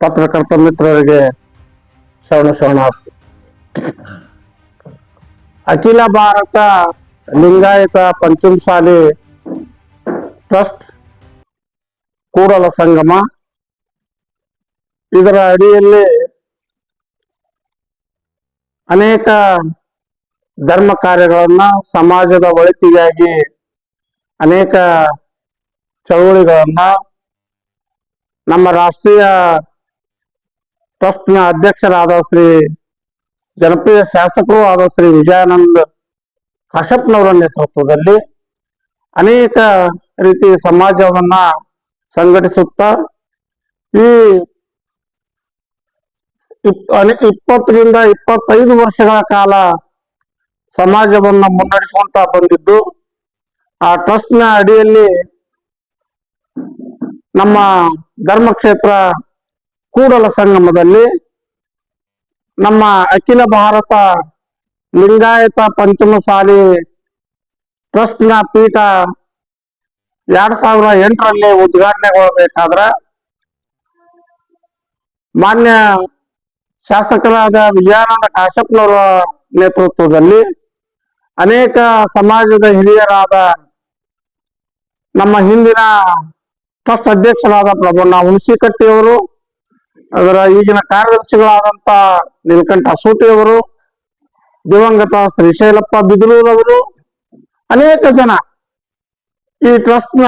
ಪತ್ರಕರ್ತ ಮಿತ್ರರಿಗೆ ಶರಣ ಶರಣಾರ್ಥಿ ಅಖಿಲ ಭಾರತ ಲಿಂಗಾಯತ ಪಂಚಮಸಾಲಿ ಟ್ರಸ್ಟ್ ಕೂಡಲ ಸಂಗಮ. ಇದರ ಅಡಿಯಲ್ಲಿ ಅನೇಕ ಧರ್ಮ ಕಾರ್ಯಗಳನ್ನ ಸಮಾಜದ ಒಳಿತಿಗಾಗಿ ಅನೇಕ ಚಳುವಳಿಗಳನ್ನ ನಮ್ಮ ರಾಷ್ಟ್ರೀಯ ಟ್ರಸ್ಟ್ನ ಅಧ್ಯಕ್ಷರಾದ ಶ್ರೀ ಜನಪ್ರಿಯ ಶಾಸಕರು ಆದ ಶ್ರೀ ವಿಜಯಾನಂದ್ ಕಶ್ಯಪ್ನವರ ನೇತೃತ್ವದಲ್ಲಿ ಅನೇಕ ರೀತಿ ಸಮಾಜವನ್ನ ಸಂಘಟಿಸುತ್ತಾ ಈ ಇಪ್ಪತ್ತರಿಂದ ಇಪ್ಪತ್ತೈದು ವರ್ಷಗಳ ಕಾಲ ಸಮಾಜವನ್ನ ಮುನ್ನಡೆಸುವಂತ ಬಂದಿದ್ದು, ಆ ಟ್ರಸ್ಟ್ನ ಅಡಿಯಲ್ಲಿ ನಮ್ಮ ಧರ್ಮಕ್ಷೇತ್ರ ಕೂಡಲ ಸಂಗಮದಲ್ಲಿ ನಮ್ಮ ಅಖಿಲ ಭಾರತ ಲಿಂಗಾಯತ ಪಂಚಮಸಾಲಿ ಟ್ರಸ್ಟ್ನ ಪೀಠ ಎರಡ್ ಸಾವಿರ ಎಂಟರಲ್ಲಿ ಉದ್ಘಾಟನೆಗೊಳ್ಳಬೇಕಾದ್ರೆ ಮಾನ್ಯ ಶಾಸಕರಾದ ವಿಜಯಾನಂದ ಕಾಶಪ್ಪನವರ ನೇತೃತ್ವದಲ್ಲಿ ಅನೇಕ ಸಮಾಜದ ಹಿರಿಯರಾದ ನಮ್ಮ ಹಿಂದಿನ ಟ್ರಸ್ಟ್ ಅಧ್ಯಕ್ಷರಾದ ಪ್ರಭಣ್ಣ ಹುಣಸಿಕಟ್ಟಿಯವರು ಅದರ ಈಗಿನ ಕಾರ್ಯದರ್ಶಿಗಳಾದಂತ ನೀಲಕಂಠ ಅವರು ದಿವಂಗತ ಶ್ರೀಶೈಲಪ್ಪ ಬಿದಲೂರವರು, ಅನೇಕ ಜನ ಈ ಟ್ರಸ್ಟ್ನ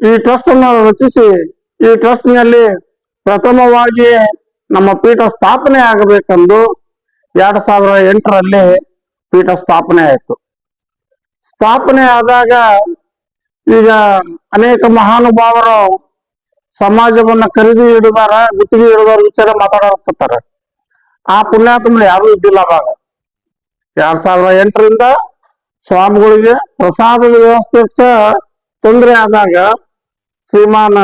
ಈ ಟ್ರಸ್ಟ್ ಅನ್ನು ರಚಿಸಿ, ಈ ಟ್ರಸ್ಟ್ನಲ್ಲಿ ಪ್ರಥಮವಾಗಿ ನಮ್ಮ ಪೀಠ ಸ್ಥಾಪನೆ ಆಗಬೇಕೆಂದು ಎರಡ್ ಸಾವಿರದ ಎಂಟರಲ್ಲಿ ಪೀಠ ಸ್ಥಾಪನೆ ಆಯಿತು. ಸ್ಥಾಪನೆ ಆದಾಗ ಈಗ ಅನೇಕ ಮಹಾನುಭಾವರು ಸಮಾಜವನ್ನ ಖರೀದಿ ಹಿಡಿದಾರ, ಗುತ್ತಿಗೆ ಹಿಡಿದವ್ರ ವಿಚಾರ ಮಾತಾಡಕತ್ತಾರ. ಆ ಪುಣ್ಯಾತ್ಮರು ಯಾರು ಇದ್ದಿಲ್ಲ ಅವಾಗ. ಎರಡ್ ಸಾವಿರದ ಎಂಟರಿಂದ ಸ್ವಾಮಿಗಳಿಗೆ ಪ್ರಸಾದದ ವ್ಯವಸ್ಥೆ ಸಹ ತೊಂದರೆ ಆದಾಗ ಶ್ರೀಮಾನ್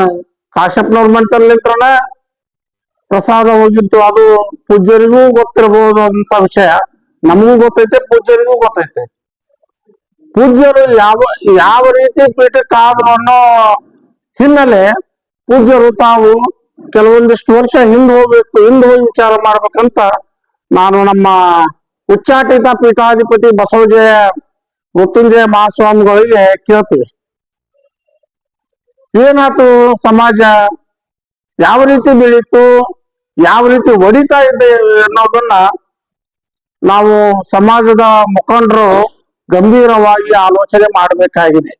ಕಾಶ್ಯಪ್ನವ್ರ ಮಂಟಲಿಂತ್ರನ ಪ್ರಸಾದ ಹೋಗಿದ್ದು ಅದು ಪೂಜ್ಯರಿಗೂ ಗೊತ್ತಿರಬಹುದು ಅಂತ ವಿಷಯ. ನಮಗೂ ಗೊತ್ತೈತೆ, ಪೂಜ್ಯರಿಗೂ ಗೊತ್ತೈತೆ. ಪೂಜ್ಯರು ಯಾವ ಯಾವ ರೀತಿ ಪೀಠಕ್ಕೆ ಆದ್ರು ಅನ್ನೋ ಹಿನ್ನೆಲೆ ಪೂಜ್ಯರು ತಾವು ಕೆಲವೊಂದಿಷ್ಟು ವರ್ಷ ಹಿಂದೆ ಹೋಗ್ಬೇಕು, ಹಿಂದೆ ಹೋಗಿ ವಿಚಾರ ಮಾಡ್ಬೇಕಂತ ನಾನು ನಮ್ಮ ಉಚ್ಚಾಟಿತ ಪೀಠಾಧಿಪತಿ ಬಸವಜಯ ಮೃತ್ಯುಂಜಯ ಮಹಾಸ್ವಾಮಿಗಳಿಗೆ ಕೇಳ್ತೀವಿ ಏನಾಯ್ತು ಸಮಾಜ? ಯಾವ ರೀತಿ ಬೆಳೀತು? ಯಾವ ರೀತಿ ಒಡಿತಾ ಇದೆ ಅನ್ನೋದನ್ನ ನಾವು ಸಮಾಜದ ಮುಖಂಡರು ಗಂಭೀರವಾಗಿ ಆಲೋಚನೆ ಮಾಡಬೇಕಾಗಿದೆ.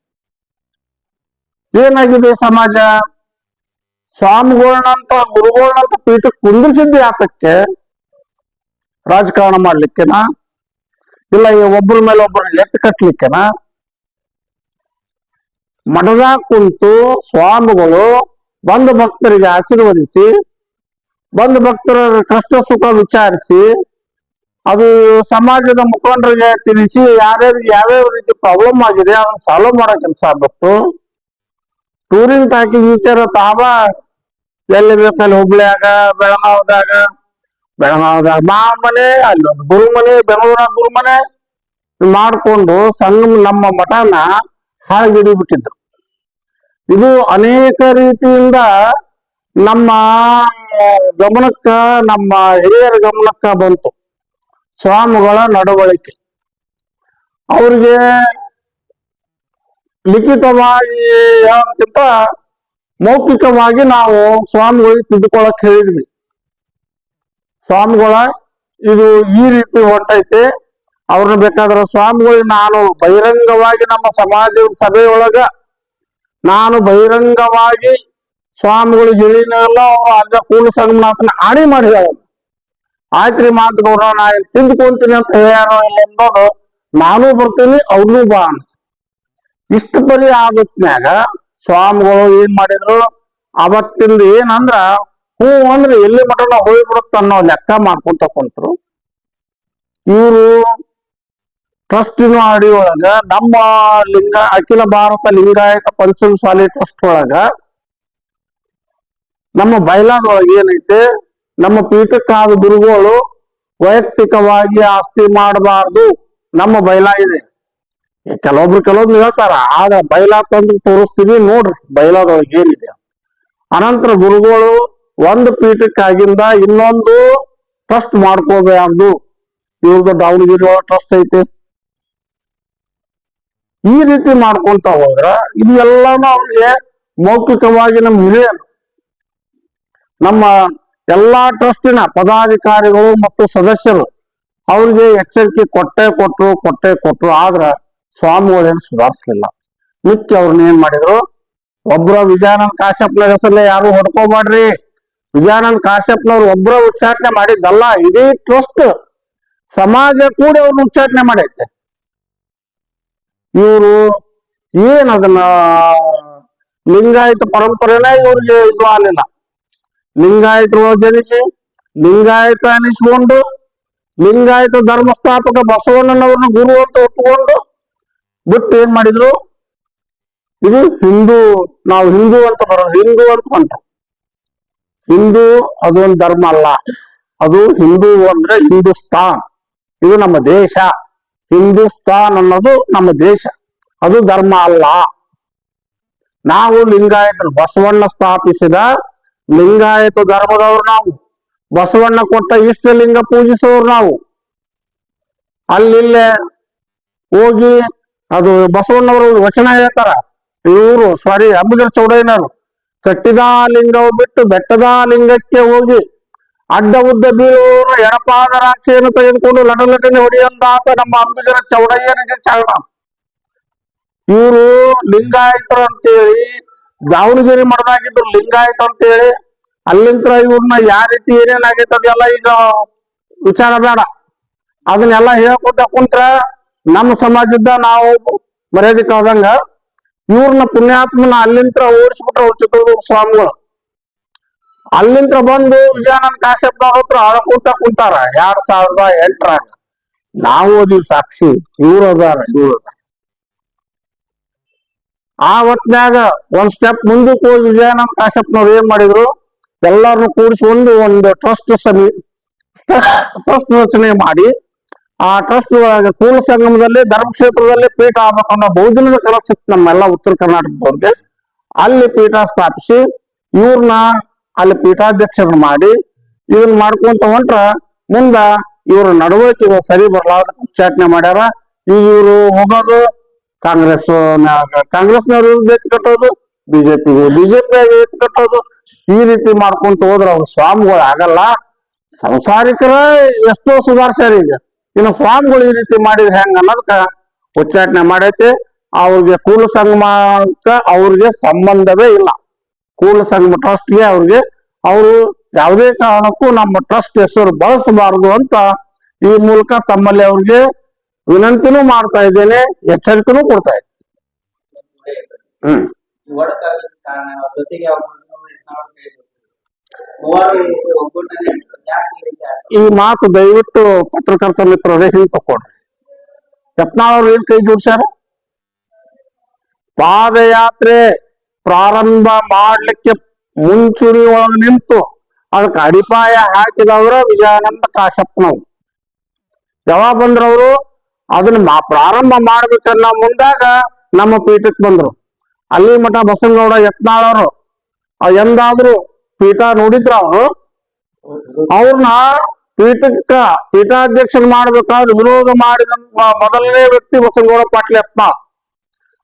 ಏನಾಗಿದೆ ಸಮಾಜ? ಸ್ವಾಮಿಗಳನ್ನಂತ ಗುರುಗಳನ್ನಂತ ಪೀಠಕ್ಕೆ ಕುಂದಿಸಿದ್ದೆ ಯಾತಕ್ಕೆ ರಾಜಕಾರಣ ಮಾಡ್ಲಿಕ್ಕೆನಾ ಇಲ್ಲ ಈ ಒಬ್ಬರ ಮೇಲೆ ಒಬ್ಬರು ಎತ್ತು ಕಟ್ಲಿಕ್ಕೆನಾ ಮಠದಾಗ ಕುಂತು ಸ್ವಾಮಿಗಳು ಬಂದ ಭಕ್ತರಿಗೆ ಆಶೀರ್ವದಿಸಿ ಬಂದ ಭಕ್ತರ ಕಷ್ಟ ಸುಖ ವಿಚಾರಿಸಿ ಅದು ಸಮಾಜದ ಮುಖಂಡರಿಗೆ ತಿಳಿಸಿ ಯಾರ್ಯಾರಿಗೆ ಯಾವ್ಯಾವ ರೀತಿ ಪ್ರಾಬ್ಲಮ್ ಆಗಿದೆ ಅದನ್ನ ಸಾಲ್ವ್ ಮಾಡೋ ಕೆಲಸ ಆಗ್ಬೇಕು ಟೂರಿಂಗ್ ಪ್ಯಾಕೇಜ್ ವಿಚಾರ ತಾವ ಎಲ್ಲಿ ಬೇಕಂದ್ರೆ ಹುಬ್ಳಿಯಾಗ, ಬೆಳಗಾವದಾಗ ಬೆಳಗಾವದಾಗ ಮಾವ ಮನೆ ಅಲ್ಲೊಂದು ಗುರು ಮನೆ, ಬೆಂಗಳೂರಾಗ ಗುರು ಮನೆ ಮಾಡ್ಕೊಂಡು ಸಂಗಮ ನಮ್ಮ ಮಠನ ಹಾಳ್ಗಿಡಿ ಬಿಟ್ಟಿದ್ರು ಇದು ಅನೇಕ ರೀತಿಯಿಂದ ನಮ್ಮ ಗಮನಕ್ಕ, ನಮ್ಮ ಹಿರಿಯರ ಗಮನಕ್ಕ ಬಂತು. ಸ್ವಾಮಿಗಳ ನಡವಳಿಕೆ. ಅವ್ರಿಗೆ ಲಿಖಿತವಾಗಿ ಹೇಳೋದಕ್ಕಿಂತ ಮೌಖಿಕವಾಗಿ ನಾವು ಸ್ವಾಮಿಗಳಿಗೆ ತಿದ್ದುಕೊಳಕ್ ಹೇಳಿದ್ವಿ. ಸ್ವಾಮಿಗಳ, ಇದು ಈ ರೀತಿ ಹೊಂಟೈತೆ. ಅವ್ರನ್ನ ಬೇಕಾದ್ರೆ ಸ್ವಾಮಿಗಳಿಗೆ ನಾನು ಬಹಿರಂಗವಾಗಿ ನಮ್ಮ ಸಮಾಜದ ಸಭೆಯೊಳಗ ನಾನು ಬಹಿರಂಗವಾಗಿ ಸ್ವಾಮಿಗಳು ಹೇಳಿನಲ್ಲ ಅವರು ಅರ್ಧ ಕೂಲ ಸಂಗಮನಾಥನ ಆಣಿ ಮಾಡಿ ಹೇಳೋದು. ಆಯ್ತ್ರಿ ಮಾತು ಗೌಡ ನಾ ತಿಂದ್ಕೊಂತೀನಿ ಅಂತ ಹೇಳೋ ಇಲ್ಲ ಅನ್ನೋದು ನಾನು ಬರ್ತೀನಿ, ಅವ್ರನ್ನೂ ಬಾ ಇಷ್ಟು ಬರೀ ಆಗುತ್ನ್ಯಾಗ ಸ್ವಾಮಿಗಳು ಏನ್ ಮಾಡಿದ್ರು? ಅವತ್ತಿಂದ ಏನಂದ್ರ, ಹೂ ಅಂದ್ರೆ ಎಲ್ಲಿ ಮಠನ ಹೋಗ್ಬಿಡುತ್ತ ಅನ್ನೋ ಲೆಕ್ಕ ಮಾಡ್ಕೊಂತ ಕುಂತ್ರು. ಇವರು ಟ್ರಸ್ಟಿನ ಅಡಿ ಒಳಗ, ನಮ್ಮ ಲಿಂಗ, ಅಖಿಲ ಭಾರತ ಲಿಂಗಾಯತ ಪಂಚಮಸಾಲಿ ಟ್ರಸ್ಟ್ ಒಳಗ, ನಮ್ಮ ಬೈಲಾದೊಳಗೆ ಏನೈತೆ, ನಮ್ಮ ಪೀಠಕ್ಕಾದ ಗುರುಗಳು ವೈಯಕ್ತಿಕವಾಗಿ ಆಸ್ತಿ ಮಾಡಬಾರ್ದು, ನಮ್ಮ ಈ ಕೆಲವೊಬ್ರು ಕೆಲವೊಬ್ರು ಹೇಳ್ತಾರ, ಆಗ ಬೈಲಾ ತಂದು ತೋರಿಸ್ತೀವಿ ನೋಡ್ರಿ ಬಯಲಾದೊಳಗೆ ಏನಿದೆ. ಅನಂತರ ಗುರುಗಳು ಒಂದು ಪೀಠಕ್ಕಾಗಿಂದ ಇನ್ನೊಂದು ಟ್ರಸ್ಟ್ ಮಾಡ್ಕೋಬಾರ್ದು ಇವ್ರದ್ದು ದಾವಣಗೆರೆ ಟ್ರಸ್ಟ್ ಐತಿ. ಈ ರೀತಿ ಮಾಡ್ಕೊಂತ ಹೋದ್ರ ಇದು ಎಲ್ಲಾನು ಅವ್ರಿಗೆ ಮೌಖಿಕವಾಗಿ ನಮ್ಮ ಹಿರಿಯ ನಮ್ಮ ಎಲ್ಲಾ ಟ್ರಸ್ಟಿನ ಪದಾಧಿಕಾರಿಗಳು ಮತ್ತು ಸದಸ್ಯರು ಅವ್ರಿಗೆ ಎಚ್ಚರಿಕೆ ಕೊಟ್ಟೆ ಕೊಟ್ರು ಕೊಟ್ಟೆ ಕೊಟ್ರು. ಆದ್ರ ಸ್ವಾಮಿಗಳೇನು ಸುಧಾರಿಸ್ಲಿಲ್ಲ. ಮಿಕ್ಕಿ ಅವ್ರನ್ನ ಏನ್ ಮಾಡಿದ್ರು? ಒಬ್ರ ವಿಜಯಾನಂದ ಕಾಶ್ಯಪ್ನ ಹೆಸರಲ್ಲೇ ಯಾರು ಹೊಡ್ಕೋಬಾಡ್ರಿ. ವಿಜಯಾನಂದ ಕಾಶ್ಯಪ್ನವ್ರು ಒಬ್ರ ಉಚ್ಚಾಟನೆ ಮಾಡಿದ್ದಲ್ಲ, ಇಡೀ ಟ್ರಸ್ಟ್ ಸಮಾಜ ಕೂಡಿ ಅವ್ರನ್ನ ಉಚ್ಚಾಟನೆ ಮಾಡೈತೆ. ಇವರು ಏನ್ ಅದನ್ನ ಲಿಂಗಾಯತ ಪರಂಪರೆನೇ ಇವ್ರಿಗೆ ಇದು ಆಗಲಿಲ್ಲ. ಲಿಂಗಾಯತರು ಜನಿಸಿ ಲಿಂಗಾಯತ ಅನಿಸ್ಕೊಂಡು, ಲಿಂಗಾಯತ ಧರ್ಮಸ್ಥಾಪಕ ಬಸವಣ್ಣನವ್ರನ್ನ ಗುರು ಅಂತ ಒಪ್ಪಿಕೊಂಡು ಬಿಟ್ಟು ಏನ್ ಮಾಡಿದ್ರು? ಇದು ಹಿಂದೂ, ನಾವು ಹಿಂದೂ ಅಂತ ಬರೋದು ಹಿಂದೂ ಅಂತ ಬಂತು. ಹಿಂದೂ ಅದೊಂದು ಧರ್ಮ ಅಲ್ಲ. ಅದು ಹಿಂದೂ ಅಂದ್ರೆ ಹಿಂದೂಸ್ತಾನ್. ಇದು ನಮ್ಮ ದೇಶ. ಹಿಂದೂಸ್ತಾನ್ ಅನ್ನೋದು ನಮ್ಮ ದೇಶ. ಅದು ಧರ್ಮ ಅಲ್ಲ. ನಾವು ಲಿಂಗಾಯತರು, ಬಸವಣ್ಣ ಸ್ಥಾಪಿಸಿದ ಲಿಂಗಾಯತ ಧರ್ಮದವ್ರು ನಾವು. ಬಸವಣ್ಣ ಕೊಟ್ಟ ಇಷ್ಟಲಿಂಗ ಪೂಜಿಸೋರು ನಾವು. ಅಲ್ಲಿಲ್ಲೇ ಹೋಗಿ ಅದು ಬಸವಣ್ಣವರು ವಚನ ಹೇಳ್ತಾರ. ಇವರು ಸಾರಿ ಅಂಬುಜರ ಚೌಡಯ್ಯನವರು, ಕಟ್ಟಿದ ಲಿಂಗವು ಬಿಟ್ಟು ಬೆಟ್ಟದ ಲಿಂಗಕ್ಕೆ ಹೋಗಿ ಅಡ್ಡ ಉದ್ದ ಬೀಳುವವರು ಎಡಪಾದ ರಾಕ್ಷಿಯನ್ನು ತೆಗೆದುಕೊಂಡು ಲಟಲಟನೆ ಹೊಡೆಯಂದಾತ ನಮ್ಮ ಅಂಬಿಗರ ಚೌಡಯ್ಯನಿಗೆ ಚಾರಣ ಇವರು ಲಿಂಗಾಯತರು ಅಂತೇಳಿ, ದಾವಣಗೆರೆ ಮಠದಾಗಿದ್ರು ಲಿಂಗಾಯತ ಅಂತೇಳಿ ಅಲ್ಲಿಂತ ಇವ್ರನ್ನ ಯಾವ ರೀತಿ ಏನೇನಾಗೈತೆ ಅದೆಲ್ಲ ಈಗ ವಿಚಾರ ಬೇಡ. ಅದನ್ನೆಲ್ಲ ಹೇಳ್ಕೊತ ಕುಂತ್ರ ನಮ್ಮ ಸಮಾಜದ ನಾವು ಮರ್ಯಾದಕ್ಕೆ ಹೋದಂಗ ಇವ್ರನ್ನ ಪುಣ್ಯಾತ್ಮನ ಅಲ್ಲಿಂತ್ರ ಓಡಿಸ್ಬಿಟ್ರ ಅವ್ರ ಚಿತ್ರದುರ್ಗ ಸ್ವಾಮಿಗಳು. ಅಲ್ಲಿಂತ್ರ ಬಂದು ವಿಜಯಾನಂದ ಕಾಶ್ಯಪ್ಪ ಹತ್ರ ಅಳ್ಕೊಂತ ಕುಂತಾರ. ಎರಡ್ ಸಾವಿರದ ಎಂಟರಾಗ. ನಾವು ಓದಿವಿ ಸಾಕ್ಷಿ, ಇವ್ರು ಅದಾರ, ಇವ್ರು ಆ ಹೊತ್ನ್ಯಾಗ ಒಂದ್ ಸ್ಟೆಪ್ ಮುಂದಕ್ಕೆ ಹೋಗಿ ವಿಜಯಾನಂದ ಕಾಶ್ಯಪ್ನವ್ರು ಏನ್ ಮಾಡಿದ್ರು? ಎಲ್ಲರನ್ನು ಕೂಡಿಸಿಕೊಂಡು ಒಂದು ಟ್ರಸ್ಟ್ ಸಮಿ ಟ್ರಸ್ಟ್ ರಚನೆ ಮಾಡಿ. ಆ ಟ್ರಸ್ಟ್ ಒಳಗೆ ಕೂಲ ಸಂಗಮದಲ್ಲಿ, ಧರ್ಮಕ್ಷೇತ್ರದಲ್ಲಿ ಪೀಠ ಆಗ್ಬೇಕನ್ನೋ ಬಹುದಿನದ ಕೆಲಸ ಇತ್ತು ನಮ್ಮೆಲ್ಲ ಉತ್ತರ ಕರ್ನಾಟಕದವ್ರಿಗೆ. ಅಲ್ಲಿ ಪೀಠ ಸ್ಥಾಪಿಸಿ ಇವ್ರನ್ನ ಅಲ್ಲಿ ಪೀಠಾಧ್ಯಕ್ಷರನ್ನ ಮಾಡಿ ಇದನ್ನ ಮಾಡ್ಕೊಂತ ಹೊಂಟ್ರ ಮುಂದ ಇವ್ರ ನಡವಳಿಕೆ ಸರಿ ಬರಲಾರ್ದ ಉಚ್ಚಾಟನೆ ಮಾಡ್ಯಾರ. ಈಗ ಇವರು ಹೋಗೋದು ಕಾಂಗ್ರೆಸ್ ಕಾಂಗ್ರೆಸ್ನವ್ರು ಎತ್ತು ಕಟ್ಟೋದು ಬಿಜೆಪಿ ಬಿಜೆಪಿ ಎತ್ತು ಕಟ್ಟೋದು. ಈ ರೀತಿ ಮಾಡ್ಕೊಂತ ಹೋದ್ರ ಅವ್ರ ಸ್ವಾಮಿಗಳು ಆಗಲ್ಲ. ಸಂಸಾರಿಕರ ಎಷ್ಟೋ ಸುಧಾರಿಸ್ಯಾರ ಈಗ. ಇನ್ನು ಫಾರ್ಮ್ಗಳು ಈ ರೀತಿ ಮಾಡಿದ್ರೆ ಹೆಂಗ ಅನ್ನೋದಕ್ಕ ಉಚ್ಚಾಟನೆ ಮಾಡೈತಿ. ಅವ್ರಿಗೆ ಕೂಲ ಸಂಗಮಕ್ಕ ಅವ್ರಿಗೆ ಸಂಬಂಧವೇ ಇಲ್ಲ. ಕೂಲ ಸಂಘ ಟ್ರಸ್ಟ್ಗೆ ಅವ್ರಿಗೆ ಅವರು ಯಾವುದೇ ಕಾರಣಕ್ಕೂ ನಮ್ಮ ಟ್ರಸ್ಟ್ ಹೆಸರು ಬಳಸಬಾರದು ಅಂತ ಈ ಮೂಲಕ ತಮ್ಮಲ್ಲಿ ಅವ್ರಿಗೆ ವಿನಂತಿನೂ ಮಾಡ್ತಾ ಇದ್ದೇನೆ ಎಚ್ಚರಿಕೆನೂ ಕೊಡ್ತಾ ಇದ್ದೀನಿ. ಹ್ಮ್. ಈ ಮಾತು ದಯವಿಟ್ಟು ಪತ್ರಕರ್ತ ಹಿಂಗ್ ತಕೊಡ್ರಿ ಯತ್ನಾಳವ್ರು ಏನ್ ಕೈ ಜೋಡ್ಸ್ಯಾರ? ಪಾದಯಾತ್ರೆ ಪ್ರಾರಂಭ ಮಾಡ್ಲಿಕ್ಕೆ ಮುಂಚೂಣಿ ಒಳಗೆ ನಿಂತು ಅದಕ್ಕೆ ಅಡಿಪಾಯ ಹಾಕಿದವ್ರ ವಿಜಯಾನಂದ ಕಾಶಪ್ಪನವ್ರು ಯಾವಾಗ ಬಂದ್ರವರು ಅದನ್ನ ಪ್ರಾರಂಭ ಮಾಡ್ಬೇಕನ್ನ ಮುಂದಾಗ ನಮ್ಮ ಪೀಠಕ್ಕೆ ಬಂದ್ರು. ಅಲ್ಲಿ ಮಠ ಬಸವನಗೌಡ ಯತ್ನಾಳವರು ಎಂದಾದ್ರೂ ಪೀಠ ನೋಡಿದ್ರ ಅವರು ಅವ್ರನ್ನ ಪೀಠಕ್ಕ ಪೀಠಾಧ್ಯಕ್ಷನ್ ಮಾಡ್ಬೇಕಾದ್ರೆ ವಿರೋಧ ಮಾಡಿದ ಮೊದಲನೇ ವ್ಯಕ್ತಿ ಬಸವನಗೌಡ ಪಾಟೀಲ್ ಯತ್ನ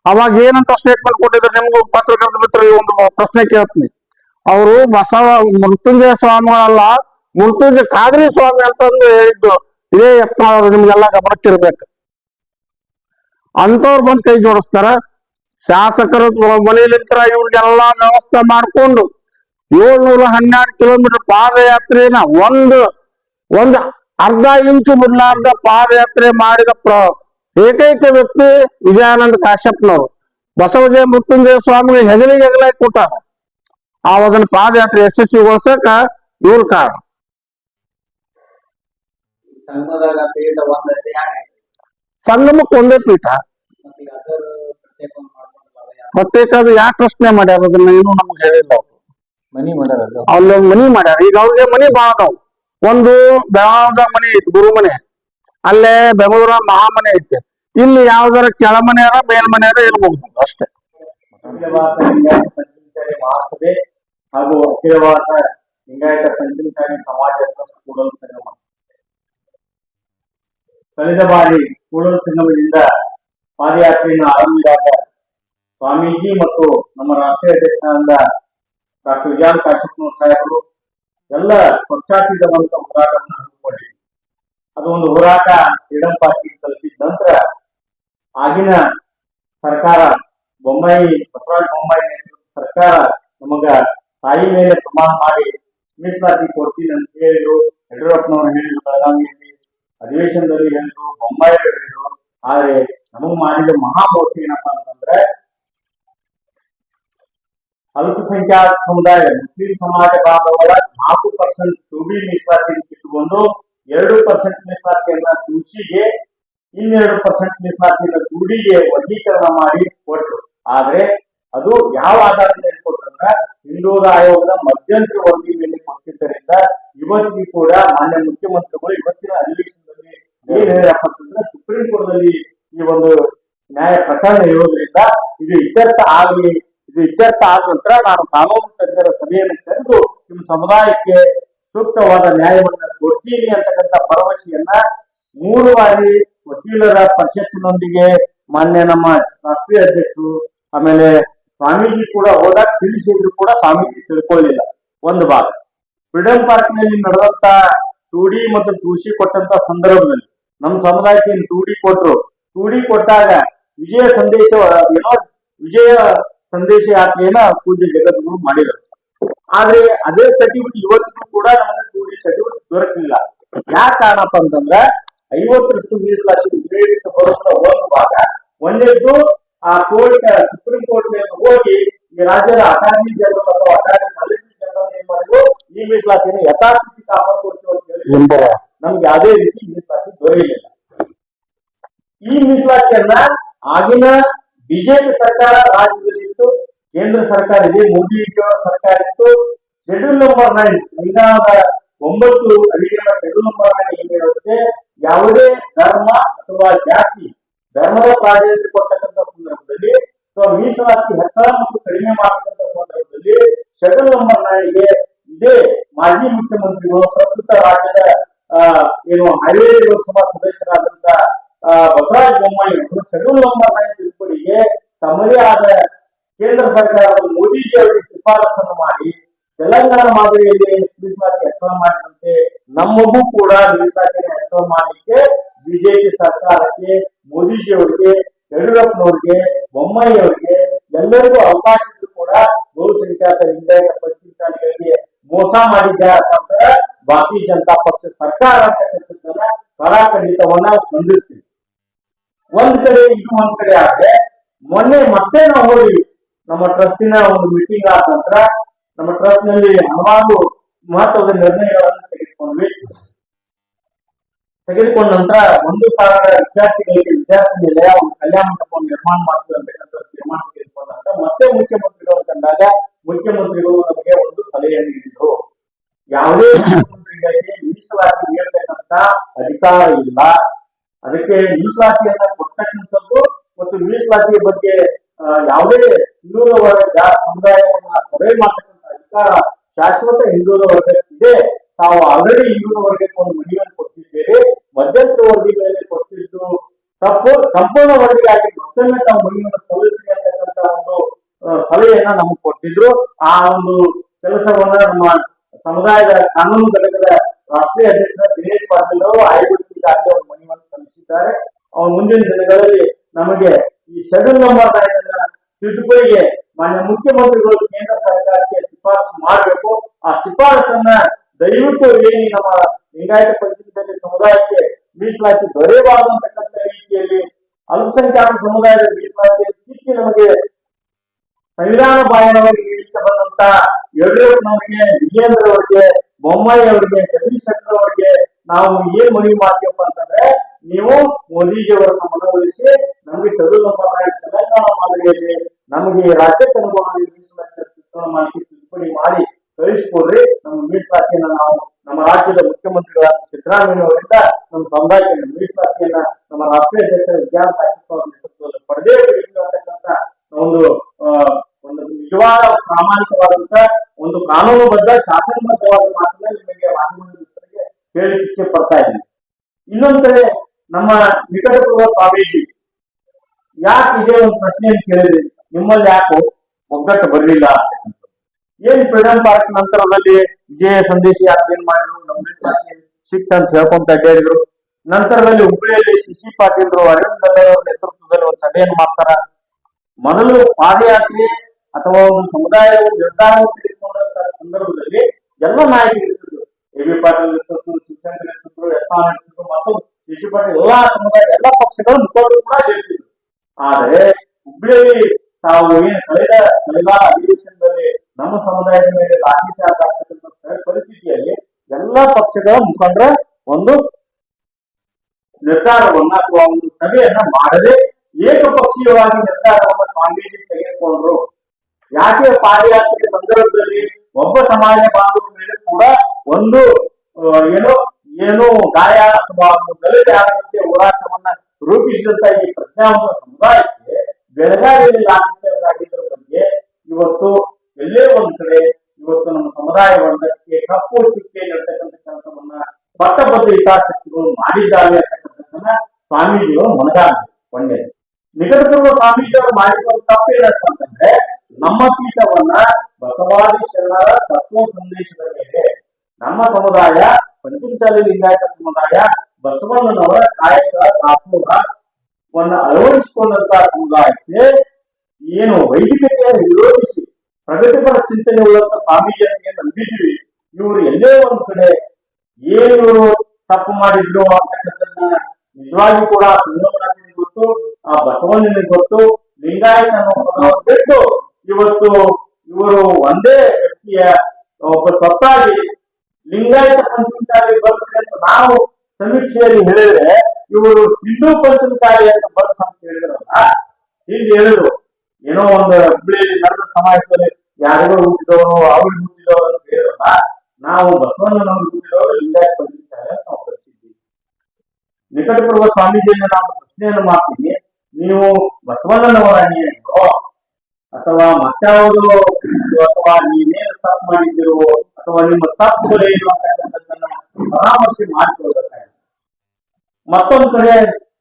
ಅವಾಗ ಏನಂತ ಸ್ಟೇಟ್ಮೆಂಟ್ ಕೊಟ್ಟಿದ್ರು ನಿಮ್ಗೂ ಪತ್ರಕರ್ತ ಮಿತ್ರರಿಗೆ ಒಂದು ಪ್ರಶ್ನೆ ಕೇಳ್ತೀನಿ. ಅವರು ಬಸವ, ಮೃತ್ಯುಂಜಯ ಸ್ವಾಮಿಗಳಲ್ಲ, ಮೃತ್ಯುಂಜಯ ಕಾದ್ರಿ ಸ್ವಾಮಿ ಅಂತಂದು ಹೇಳಿದ್ದು. ಇದೇ ಯತ್ನ ಅವರು ನಿಮ್ಗೆಲ್ಲ ಗಮನಕ್ಕಿರ್ಬೇಕು. ಅಂತವ್ರು ಬಂದು ಕೈ ಜೋಡಿಸ್ತಾರ. ಶಾಸಕರ ಮನೆಯಲ್ಲಿಂತರ ಇವ್ರಿಗೆಲ್ಲ ವ್ಯವಸ್ಥೆ ಮಾಡ್ಕೊಂಡು ಏಳ್ನೂರ ಹನ್ನೆರಡು ಕಿಲೋಮೀಟರ್ ಪಾದಯಾತ್ರೆನ ಒಂದು ಒಂದು ಅರ್ಧ ಇಂಚು ಬಿಡ್ಲಾರ್ದ ಪಾದಯಾತ್ರೆ ಮಾಡಿದ ಪ್ರ ಏಕೈಕ ವ್ಯಕ್ತಿ ವಿಜಯಾನಂದ ಕಾಶ್ಯಪ್ನವರು. ಬಸವಜಯ ಮೃತ್ಯುಂಜಯ ಸ್ವಾಮಿಗೆ ಹೆಗಲಿಗೆ ಹೆಗಲಾಗಿ ಕೊಟ್ಟಾರ ಆವಾಗ ಪಾದಯಾತ್ರೆ ಯಶಸ್ವಿಗೊಳಿಸಕ ಇವ್ರ ಕಾರಣ. ಸಂಗಮಕ್ಕ ಒಂದೇ ಪೀಠ. ಮತ್ತೆ ಪ್ರತ್ಯೇಕ? ಅದು ಯಾಕೆ ಪ್ರಶ್ನೆ ಮಾಡ್ಯಾರ ಅದನ್ನ ಏನು ನಮ್ಗೆ ಹೇಳಿಲ್ಲ ಅವ್ರು. ಮನಿ ಮಾಡ್ಯಾರಲ್ಲ ಅಲ್ಲಿ ಮನಿ ಮಾಡ್ಯಾರ. ಈಗ ಅವ್ರಿಗೆ ಮನಿ ಬಾಳ ಅದಾವ. ಒಂದು ಬೆಳಗಾವದ ಮನಿ ಐತಿ ಗುರು ಮನೆ. ಅಲ್ಲೇ ಬೆಂಗಳೂರ ಮಹಾಮನೆ ಐತಿ. ಇಲ್ಲಿ ಯಾವ್ದಾರ ಕೆಳಮನೆಯಾರ ಮೇಲ್ಮನೆಯಾರ ಇರ್ಬಹುದು ಅಷ್ಟೇ ಹಾಗೂ ಅಖಿಲವಾದ ಲಿಂಗಾಯತ ಪಂಚಮಸಾಲಿ ಸಮಾಜ ಟ್ರಸ್ಟ್ ಕೂಡಲು ಸಂಗಮ ಕಳೆದ ಬಾರಿ ಕೂಡಲು ಸಂಗಮದಿಂದ ಪಾದಯಾತ್ರೆಯನ್ನು ಆರಂಭಿಸಿದಾಗ ಸ್ವಾಮೀಜಿ ಮತ್ತು ನಮ್ಮ ರಾಷ್ಟ್ರೀಯ ಅಧ್ಯಕ್ಷರಾದ ಡಾಕ್ಟರ್ ವಿಜಯಾನ್ ಕಾಶಪ್ಪನವ್ರ ಸಾಹೇಬರು ಎಲ್ಲ ಪಕ್ಷಾತೀತವಂತ ಹೋರಾಟವನ್ನು ಹಮ್ಮಿಕೊಂಡಿದ್ವಿ. ಅದು ಒಂದು ಹೋರಾಟ ಫ್ರೀಡಂ ಪಾರ್ಟಿ ತಲುಪಿದ ನಂತರ ಆಗಿನ ಸರ್ಕಾರ ಬೊಂಬಾಯಿ ಬಸವರಾಜ ಬೊಂಬಾಯಿ ಸರ್ಕಾರ ನಮಗ ತಾಯಿ ಮೇಲೆ ಪ್ರಮಾಣ ಮಾಡಿ ಮೀಸಲಾತಿ ಕೊಡ್ತೀನಿ ಅಂತ ಹೇಳಿದ್ರು. ಯಡಿಯೂರಪ್ಪನವರು ಹೇಳಿದ್ರು ಬೆಳಗಾವಿಯಲ್ಲಿ ಅಧಿವೇಶನದಲ್ಲಿ ಹೇಳಿದ್ರು ಬೊಂಬಾಯಿ ಹೇಳಿದ್ರು. ಆದ್ರೆ ನಮಗ್ ಮಾಡಿದ ಮಹಾಮೋರ್ತಿ ಏನಪ್ಪಾ ಅಂತಂದ್ರೆ ಅಲ್ಪಸಂಖ್ಯಾತ ಸಮುದಾಯ ಮುಸ್ಲಿಂ ಸಮಾಜ ಬಾಂಧವರ ನಾಲ್ಕು ಪರ್ಸೆಂಟ್ ಟೂಬಿ ಮೀಸಲಾತಿ ಇಟ್ಟುಕೊಂಡು ಎರಡು ಪರ್ಸೆಂಟ್ ಮೀಸಲಾತಿಯನ್ನ ಕೃಷಿಗೆ ಇನ್ನೆರಡು ಪರ್ಸೆಂಟ್ ಮೀಸಲಾತಿಯನ್ನ ಕೂಡಿಗೆ ವರ್ಗೀಕರಣ ಮಾಡಿ ಕೊಟ್ಟರು ಆದ್ರೆ ಅದು ಯಾವ ಆಧಾರದ ಮೇಲೆ ಕೊಟ್ಟಂದ್ರ ಹಿಂದೂರ ಆಯೋಗದ ಮಧ್ಯಂತರ ವರದಿ ಮೇಲೆ ಕೊಟ್ಟಿದ್ದರಿಂದ ಇವತ್ತಿಗೂ ಕೂಡ ಮಾನ್ಯ ಮುಖ್ಯಮಂತ್ರಿಗಳು ಇವತ್ತಿನ ಅಧಿವೇಶನದಲ್ಲಿ ಏನ್ ಹೇಳ್ಯಾರಪ್ಪ ಅಂತಂದ್ರೆ ಸುಪ್ರೀಂ ಕೋರ್ಟ್ದಲ್ಲಿ ಈ ಒಂದು ನ್ಯಾಯ ಪ್ರಕರಣ ಇರೋದ್ರಿಂದ ಇದು ಇತ್ಯರ್ಥ ಆಗಲಿ ಇತ್ಯರ್ಥ ಆದ ನಂತರ ನಾನು ಕಾನೂನು ತಜ್ಞರ ಸಭೆಯನ್ನು ಕರೆದು ನಿಮ್ಮ ಸಮುದಾಯಕ್ಕೆ ಸೂಕ್ತವಾದ ನ್ಯಾಯವನ್ನು ಕೊಡ್ತೀನಿ ಅಂತಕ್ಕಂಥ ಭರವಸೆಯನ್ನ ಮೂರು ಬಾರಿ ವಕೀಲರ ಪರಿಷತ್ತಿನೊಂದಿಗೆ ಮಾನ್ಯ ನಮ್ಮ ರಾಷ್ಟ್ರೀಯ ಅಧ್ಯಕ್ಷರು, ಆಮೇಲೆ ಸ್ವಾಮೀಜಿ ಕೂಡ ಹೋದಾಗ ತಿಳಿಸಿದ್ರು ಕೂಡ ಸ್ವಾಮೀಜಿ ತಿಳ್ಕೊಳ್ಳಿಲ್ಲ. ಒಂದು ಭಾಗ. ಫ್ರೀಡಂ ಪಾರ್ಕ್ನಲ್ಲಿ ನಡೆದಂತ ಟೂಡಿ ಮತ್ತು ಟೂಸಿ ಕೊಟ್ಟಂತ ಸಂದರ್ಭದಲ್ಲಿ ನಮ್ಮ ಸಮುದಾಯಕ್ಕೆ ಟೂಡಿ ಕೊಟ್ರು? ಟೂಡಿ ಕೊಟ್ಟಾಗ ವಿಜಯ ಸಂದೇಶ ಏನೋ ವಿಜಯ ಸಂದೇಶ ಯಾತ್ರೆಯನ್ನ ಪೂಜ್ಯ ಜಗದ್ಗುರು ಮಾಡಿದರು. ಆದ್ರೆ ಅದೇ ಸರ್ಟಿಫಿಕೇಟ್ ಇವತ್ತಿಗೂ ಕೂಡ ನಮಗೆ ಪೂಜ್ಯ ಸರ್ಟಿಫಿಕೇಟ್ ದೊರಕಲಿಲ್ಲ. ಯಾಕೆ ಕಾರಣಪ್ಪ ಅಂತಂದ್ರೆ ಐವತ್ತರಷ್ಟು ಮೀಸಲಾತಿ ಪ್ರೇರಿತ ಬರುತ್ತ ಹೋಗುವಾಗ ಒಂದೆದ್ದು ಆ ಕೋರ್ಟ್ ಸುಪ್ರೀಂ ಕೋರ್ಟ್ ಹೋಗಿ ಈ ರಾಜ್ಯದ ಅಟಾರ್ನಿ ಜನರಲ್ ಅಥವಾ ಅಟಾರ್ನಿ ಸಾಲಿಸಿಟರ್ ಜನರಲ್ ಏನ್ ಮಾಡಿದ್ರು? ಈ ಮೀಸಲಾತಿಯನ್ನು ಯಥಾಸ್ಥಿತಿ ಕಾಪಾಡ್ಕೊಳ್ತೀವಿ ಅಂತ ಹೇಳಿ ನಮ್ಗೆ ಯಾವುದೇ ರೀತಿ ಮೀಸಲಾತಿ ದೊರೆಯಲಿಲ್ಲ. ಈ ಮೀಸಲಾತಿಯನ್ನ ಆಗಿನ ಬಿಜೆಪಿ ಸರ್ಕಾರ ರಾಜ್ಯದಲ್ಲಿ ಇತ್ತು ಕೇಂದ್ರ ಸರ್ಕಾರ ಇದೆ ಮೋದಿ ಸರ್ಕಾರ ಇತ್ತು ಶೆಡ್ಯೂಲ್ ನಂಬರ್ ನೈನ್ ಸಂವಿಧಾನದ ಒಂಬತ್ತು ಅಡಿಗಳ ಶೆಡ್ಯೂಲ್ ನಂಬರ್ ನೈನ್ ಏನಿರುತ್ತೆ ಯಾವುದೇ ಧರ್ಮ ಅಥವಾ ಜಾತಿ, ಧರ್ಮದ ಪ್ರಾಧಾನ್ಯತೆ ಕೊಡ್ತಕ್ಕಂಥ ಸಂದರ್ಭದಲ್ಲಿ ಅಥವಾ ಮೀಸಲಾತಿ ಹೆಚ್ಚಳ ಮತ್ತು ಕಡಿಮೆ ಮಾಡತಕ್ಕಂಥ ಸಂದರ್ಭದಲ್ಲಿ ಶೆಡ್ಯೂಲ್ ನಂಬರ್ ನೈನ್ಗೆ ಇದೇ ಮಾಜಿ ಮುಖ್ಯಮಂತ್ರಿಗಳು ಪ್ರಸ್ತುತ ರಾಜ್ಯದ ಏನು ಹಳೆಯ ಲೋಕಸಭಾ ಸದಸ್ಯರಾದಂತಹ ಬಸವರಾಜ ಬೊಮ್ಮಾಯಿ ಅವರು ಶೆಡ್ಯೂಲ್ ನಂಬರ್ ತಿದ್ದುಪಡಿಗೆ ತಮ್ಮದೇ ಆದ ಕೇಂದ್ರ ಸರ್ಕಾರದ ಮೋದಿಜಿ ಅವರಿಗೆ ಶಿಫಾರಸನ್ನು ಮಾಡಿ, ತೆಲಂಗಾಣ ಮಾದರಿಯಲ್ಲಿ ಮೀಸಲಾತಿ ಹೆಸರು ಮಾಡಿದಂತೆ ನಮಗೂ ಕೂಡ ಮೀಸಲಾತಿಯನ್ನು ಹೆಸರು ಮಾಡಲಿಕ್ಕೆ ಬಿಜೆಪಿ ಸರ್ಕಾರಕ್ಕೆ ಮೋದಿಜಿ ಅವರಿಗೆ ಯಡಿಯೂರಪ್ಪನವ್ರಿಗೆ ಬೊಮ್ಮಾಯಿ ಅವರಿಗೆ ಎಲ್ಲರಿಗೂ ಅವಕಾಶ ಕೂಡ ಬಹುಸಂಖ್ಯಾತ ಲಿಂಗಾಯತ ಪಂಚಮಸಾಲಿಗಳಿಗೆ ಮೋಸ ಮಾಡಿದ್ದಾರೆ ಅಂತಂದ್ರೆ ಭಾರತೀಯ ಜನತಾ ಪಕ್ಷ ಸರ್ಕಾರ ಅಂತಕ್ಕಂಥದ್ದನ್ನ ಕಡಾಖಂಡಿತವನ್ನ ಹೊಂದಿರ್ತೀವಿ ಒಂದ್ ಕಡೆ ಇದು ಒಂದ್ ಕಡೆ ಆದ್ರೆ, ಮೊನ್ನೆ ಮತ್ತೆ ನಾವು ಹೋಗಿ ನಮ್ಮ ಟ್ರಸ್ಟಿನ ಒಂದು ಮೀಟಿಂಗ್ ಆದ ನಂತರ ನಮ್ಮ ಟ್ರಸ್ಟ್ನಲ್ಲಿ ಹಲವಾರು ಮಹತ್ವದ ನಿರ್ಣಯಗಳನ್ನು ತೆಗೆದುಕೊಂಡ್ವಿ. ತೆಗೆದುಕೊಂಡ ನಂತರ ಒಂದು ಸಾವಿರ ವಿದ್ಯಾರ್ಥಿಗಳಿಗೆ ವಿದ್ಯಾರ್ಥಿ ಮೇಲೆ ಒಂದು ಕಲ್ಯಾಣ ಮಂಟಪವನ್ನು ನಿರ್ಮಾಣ ಮಾಡ್ತೀವಿ ತೀರ್ಮಾನ ತೆಗೆದುಕೊಂಡ ನಂತರ ಮತ್ತೆ ಮುಖ್ಯಮಂತ್ರಿಗಳು ಕಂಡಾಗ ಮುಖ್ಯಮಂತ್ರಿಗಳು ನಮಗೆ ಒಂದು ಸಲಹೆ ನೀಡಿದರು. ಯಾವುದೇ ಮುಖ್ಯಮಂತ್ರಿಗಳಿಗೆ ಮೀಸಲಾತಿ ನೀಡತಕ್ಕಂತ ಅಧಿಕಾರ ಇಲ್ಲ. ಅದಕ್ಕೆ ಮೀಸಲಾತಿಯನ್ನ ಕೊಡ್ತಕ್ಕಂಥದ್ದು ಮತ್ತು ಮೀಸಲಾತಿಯ ಬಗ್ಗೆ ಯಾವುದೇ ಹಿಂದುಳಿದ ವರ್ಗ ಸಮುದಾಯವನ್ನ ಸಭೆ ಮಾಡ್ತಕ್ಕಂಥ ಅಧಿಕಾರ ಶಾಶ್ವತ ಹಿಂದುಳಿದ ವರ್ಗಕ್ಕಿದೆ ತಾವು ಆಲ್ರೆಡಿ ಹಿಂದುಳಿದ ವರ್ಗಕ್ಕೆ ಒಂದು ಮನವಿಯನ್ನು ಕೊಟ್ಟಿದ್ದೇವೆ ಮಧ್ಯಸ್ಥ ವರ್ಗಗಳಲ್ಲಿ ಕೊಟ್ಟಿದ್ದು ತಪ್ಪು, ಸಂಪೂರ್ಣ ವರದಿಗಾಗಿ ಮತ್ತೊಮ್ಮೆ ತಾವು ಮನವಿಯನ್ನು ಸಲ್ಲಿಸಿ ಅಂತಕ್ಕಂಥ ಒಂದು ಸಲಹೆಯನ್ನ ನಮಗೆ ಕೊಟ್ಟಿದ್ರು. ಆ ಒಂದು ಕೆಲಸವನ್ನ ನಮ್ಮ ಸಮುದಾಯದ ಕಾನೂನು ಘಟಕದ ರಾಷ್ಟ್ರೀಯ ಅಧ್ಯಕ್ಷ ದಿನೇಶ್ ಪಾಟೀಲ್ ಅವರು ಆಯೋಜಿಸಿದಾಗ ಒಂದು ಮನವಿಯನ್ನು ಸಲ್ಲಿಸಿದ್ದಾರೆ ಅವ್ರು ಮುಂದಿನ ದಿನಗಳಲ್ಲಿ ನಮಗೆ ಈ ಶೆಡ್ಯೂಲ್ ನಂಬರ್ ತಿದ್ದುಪಡಿಗೆ ಮಾನ್ಯ ಮುಖ್ಯಮಂತ್ರಿಗಳು ಕೇಂದ್ರ ಸರ್ಕಾರಕ್ಕೆ ಶಿಫಾರಸು ಮಾಡಬೇಕು. ಆ ಶಿಫಾರಸನ್ನ ದಯವಿಟ್ಟು ಏನು ನಮ್ಮ ಲಿಂಗಾಯತ ಪರಿಸ್ಥಿತಿಯಲ್ಲಿ ಸಮುದಾಯಕ್ಕೆ ಮೀಸಲಾತಿ ದೊರೆಯಬಾರದು ರೀತಿಯಲ್ಲಿ ಅಲ್ಪಸಂಖ್ಯಾತ ಸಮುದಾಯದ ಮೀಸಲಾತಿ ಕಿತ್ತಿ ನಮಗೆ ಸಂವಿಧಾನ ಬಾಹಿರವಾಗಿ ನೀಡಿಕೆ ಬಂದಂತ ಯಡಿಯೂರಪ್ಪನವರಿಗೆ ವಿಜೇಂದ್ರ ಅವರಿಗೆ ಬೊಮ್ಮಾಯಿ ಅವರಿಗೆ ಜಗದೀಶ್ ಶೆಟ್ಟರ್ ಅವರಿಗೆ ನಾವು ಏನ್ ಮನವಿ ಮಾಡ್ತೀವಪ್ಪ ಅಂತಂದ್ರೆ ನೀವು ಮೋದಿಜಿಯವರನ್ನ ಮನವೊಲಿಸಿ, ನಮಗೆ ನೈನ್ ತೆಲಂಗಾಣ ಮಾದರಿಯಲ್ಲಿ ನಮಗೆ ಈ ರಾಜ್ಯಕ್ಕೆ ಅನುಗುಣವಾಗಿ ಮೀಸಲಾತಿ ಮಾಡಿ, ತಿದ್ದುಪಡಿ ಮಾಡಿ ಕಳಿಸ್ಕೊಡ್ರಿ. ನಮ್ಮ ಮೀಸಲಾತಿಯನ್ನ ನಾವು ನಮ್ಮ ರಾಜ್ಯದ ಮುಖ್ಯಮಂತ್ರಿಗಳಾದ ಸಿದ್ದರಾಮಯ್ಯ ಅವರಿಂದ ನಮ್ಮ ಸಮುದಾಯಕ್ಕೆ ಮೀಸಲಾತಿಯನ್ನ ನಮ್ಮ ರಾಷ್ಟ್ರೀಯ ಅಧ್ಯಕ್ಷ ವಿಜ್ಞಾನ ಪಾಕಿಸ್ತಾನ ನೇತೃತ್ವದಲ್ಲಿ ಪಡೆದೇ ಪಡಿತೀವಿ ಒಂದು ಒಂದು ನಿಜವಾದ ಪ್ರಾಮಾಣಿಕವಾದಂತ ಒಂದು ಕಾನೂನುಬದ್ಧ, ಶಾಸನಬದ್ಧವಾದ ಮಾತನ್ನ ನಿಮಗೆ ಮಾಧ್ಯಮದ ಮಿತ್ರರಿಗೆ ಹೇಳಿ ಇಚ್ಛೆ ಪಡ್ತಾ ಇದ್ದೀನಿ. ಇನ್ನೊಂದು ಕಡೆ ನಮ್ಮ ನಿಕಟಪೂರ್ವ ಸ್ವಾಮೀಜಿ, ಯಾಕೆ ಇದೇ ಒಂದು ಪ್ರಶ್ನೆಯನ್ನು ಕೇಳಿದ್ರಿ? ನಿಮ್ಮಲ್ಲಿ ಯಾಕೋ ಒಗ್ಗಟ್ಟು ಬರಲಿಲ್ಲ. ಏನ್ ಫ್ರೀಡಮ್ ಪಾರ್ಕ್ ನಂತರದಲ್ಲಿ ವಿಜಯ ಸಂದೇಶ ಯಾಕೆ ಏನ್ ಮಾಡಿದ್ರು? ನಮ್ಮ ಸಿಕ್ತ ಅಂತ ಹೇಳ್ಕೊಂತ ಅಡ್ಡಾಡಿದ್ರು ನಂತರದಲ್ಲಿ ಹುಬ್ಬಳ್ಳಿಯಲ್ಲಿ ಶಿಶಿ ಪಾಟೀಲ್ರು ಅರವಿಂದ ನೇತೃತ್ವದಲ್ಲಿ ಒಂದು ಸಭೆಯನ್ನು ಮಾಡ್ತಾರ. ಮೊದಲು ಪಾದಯಾತ್ರೆ ಅಥವಾ ಒಂದು ಸಮುದಾಯವು ನಿರ್ಧಾರವನ್ನು ತೆಗೆದುಕೊಂಡಂತ ಸಂದರ್ಭದಲ್ಲಿ ಎಲ್ಲ ನಾಯಕರು ಎ ಬಿ ಪಾಟೀಲ್ ಇರ್ತಿದ್ರು ಶಿವಶಂಕರ್ ಇರ್ತಿದ್ರು ಎಸ್ ಆರ್ ಇರ್ತಿದ್ರು ಮತ್ತು ಶಿಶು ಎಲ್ಲ ಸಮುದಾಯ, ಎಲ್ಲಾ ಪಕ್ಷಗಳ ಮುಖಂಡರು ಕೂಡ ಹೇಳ್ತಿದ್ರು. ಆದ್ರೆ, ಹುಬ್ಳಿಯಲ್ಲಿ ತಾವು ಏನು ಕಳೆದ ಕಳೆದ ಅಧಿವೇಶನದಲ್ಲಿ ನಮ್ಮ ಸಮುದಾಯದ ಮೇಲೆ ಲಾಠಿ ಚಾರ್ಜ್ ಆಗ್ತಕ್ಕಂಥ ಪರಿಸ್ಥಿತಿಯಲ್ಲಿ ಎಲ್ಲಾ ಪಕ್ಷಗಳ ಮುಖಂಡರ ಒಂದು ನಿರ್ಧಾರವನ್ನ ಅಥವಾ ಒಂದು ಸಭೆಯನ್ನ ಮಾಡದೆ ಏಕಪಕ್ಷೀಯವಾಗಿ ನಿರ್ಧಾರವನ್ನು ಸ್ವಾಮೀಜಿ ತೆಗೆದುಕೊಂಡ್ರು. ಯಾಕೆ ಪಾದಯಾತ್ರೆ ಸಂದರ್ಭದಲ್ಲಿ ಒಬ್ಬ ಸಮಾಜ ಬಾಂಧವರ ಮೇಲೆ ಕೂಡ ಒಂದು ಏನೋ ಏನೋ ಗಾಯ ಅಥವಾ ಗಲಭೆ ಆಗದಂತೆ ಹೋರಾಟವನ್ನ ರೂಪಿಸಿದಂತ ಈ ಪ್ರಜ್ಞಾವಂತ ಸಮುದಾಯಕ್ಕೆ ಬೆಳಗಾವಿಯಲ್ಲಿ ಆಗಿದ್ದರ ಬಗ್ಗೆ ಇವತ್ತು ಎಲ್ಲೇ ಒಂದ್ ಕಡೆ ಇವತ್ತು ನಮ್ಮ ಸಮುದಾಯ ವರ್ಗಕ್ಕೆ ಕಪ್ಪು ಚಿಕ್ಕೆ ನಡ್ತಕ್ಕಂಥ ಕೆಲಸವನ್ನ ಪಟ್ಟಬದ್ಧ ಹಿತಾಸಕ್ತಿಗಳು ಮಾಡಿದ್ದಾರೆ ಅಂತಕ್ಕಂಥದ್ದನ್ನ ಸ್ವಾಮೀಜಿಗಳು ಮನಗಾರ ಒಂದೇ ನಿಕಟಪೂರ್ವ ಸ್ವಾಮೀಜಿಯವರು ಮಾಡಿರುವ ತಪ್ಪೇನಪ್ಪ ಅಂತಂದ್ರೆ ನಮ್ಮ ಪೀಠವನ್ನ ಬಸವಾದಿ ಶರಣರ ತತ್ವ ಸಂದೇಶದ ಮೇಲೆ ನಮ್ಮ ಸಮುದಾಯ ಉಳ್ಳಂತ ಗೆ ನಂಬಿದ್ದೀವಿ ಇವರು ಎಲ್ಲೇ ಒಂದ್ ಕಡೆ ಏನು ತಪ್ಪು ಮಾಡಿದ್ರು ಅಂತಕ್ಕಂಥದ್ದನ್ನ ನಿಜವಾಗಿ ಕೂಡ ಸಂಗಮನಾಥನಿಗೆ ಗೊತ್ತು, ಆ ಬಸವಣ್ಣನಿಗೆ ಗೊತ್ತು. ಲಿಂಗಾಯತ ಬಿಟ್ಟು ಇವತ್ತು ಇವರು ಒಂದೇ ವ್ಯಕ್ತಿಯ ಒಬ್ಬ ಸ್ವತ್ತಾಗಿ ಲಿಂಗಾಯತ ಪಂಚಮಕಾರಿ ಬರ್ತದೆ ಅಂತ ನಾವು ಸಮೀಕ್ಷೆಯಲ್ಲಿ ಹೇಳಿದ್ರೆ ಇವರು ಹಿಂದೂ ಪಂಚಮಕಾರಿ ಅಂತ ಬರ್ತ ಅಂತ ಹೇಳಿದ್ರಲ್ಲ ಹೀಗೆ ಹೇಳಿದ್ರು. ಏನೋ ಒಂದು ಹುಬ್ಳಿಯಲ್ಲಿ ನಡೆದ ಸಮಾಜದಲ್ಲಿ ಯಾರಿಗೋ ಹುಟ್ಟಿದವರು ಅವ್ರಿಗೆ ಹುಟ್ಟಿದವರು ಹೇಳಿದ್ರಲ್ಲ ನಾವು ಬಸವಣ್ಣನವರು ಹುಟ್ಟಿದವರು ಲಿಂಗಾಯತ ಬಂದಿದ್ದಾರೆ ಅಂತ ನಾವು ಕಳಿಸಿದ್ವಿ ನಿಕಟಪೂರ್ವ ಸ್ವಾಮೀಜಿಯನ್ನು ನಾನು ಪ್ರಶ್ನೆಯನ್ನು ಮಾಡ್ತೀನಿ. ನೀವು ಬಸವಣ್ಣನವರ ಅನ್ಯಾಯೋ ಅಥವಾ ಮತ್ತಾವುದು ಅಥವಾ ನೀವೇನು ತಪ್ಪು ಮಾಡಿದ್ದೀರೋ, ಅಥವಾ ನಿಮ್ಮ ತಪ್ಪುಗಳೇನು ಅಂತಕ್ಕಂಥದ್ದನ್ನ ಪರಾಮರ್ಶೆ ಮಾಡಿಕೊಳ್ಬೇಕಾಗಿದೆ ಮತ್ತೊಂದು ಕಡೆ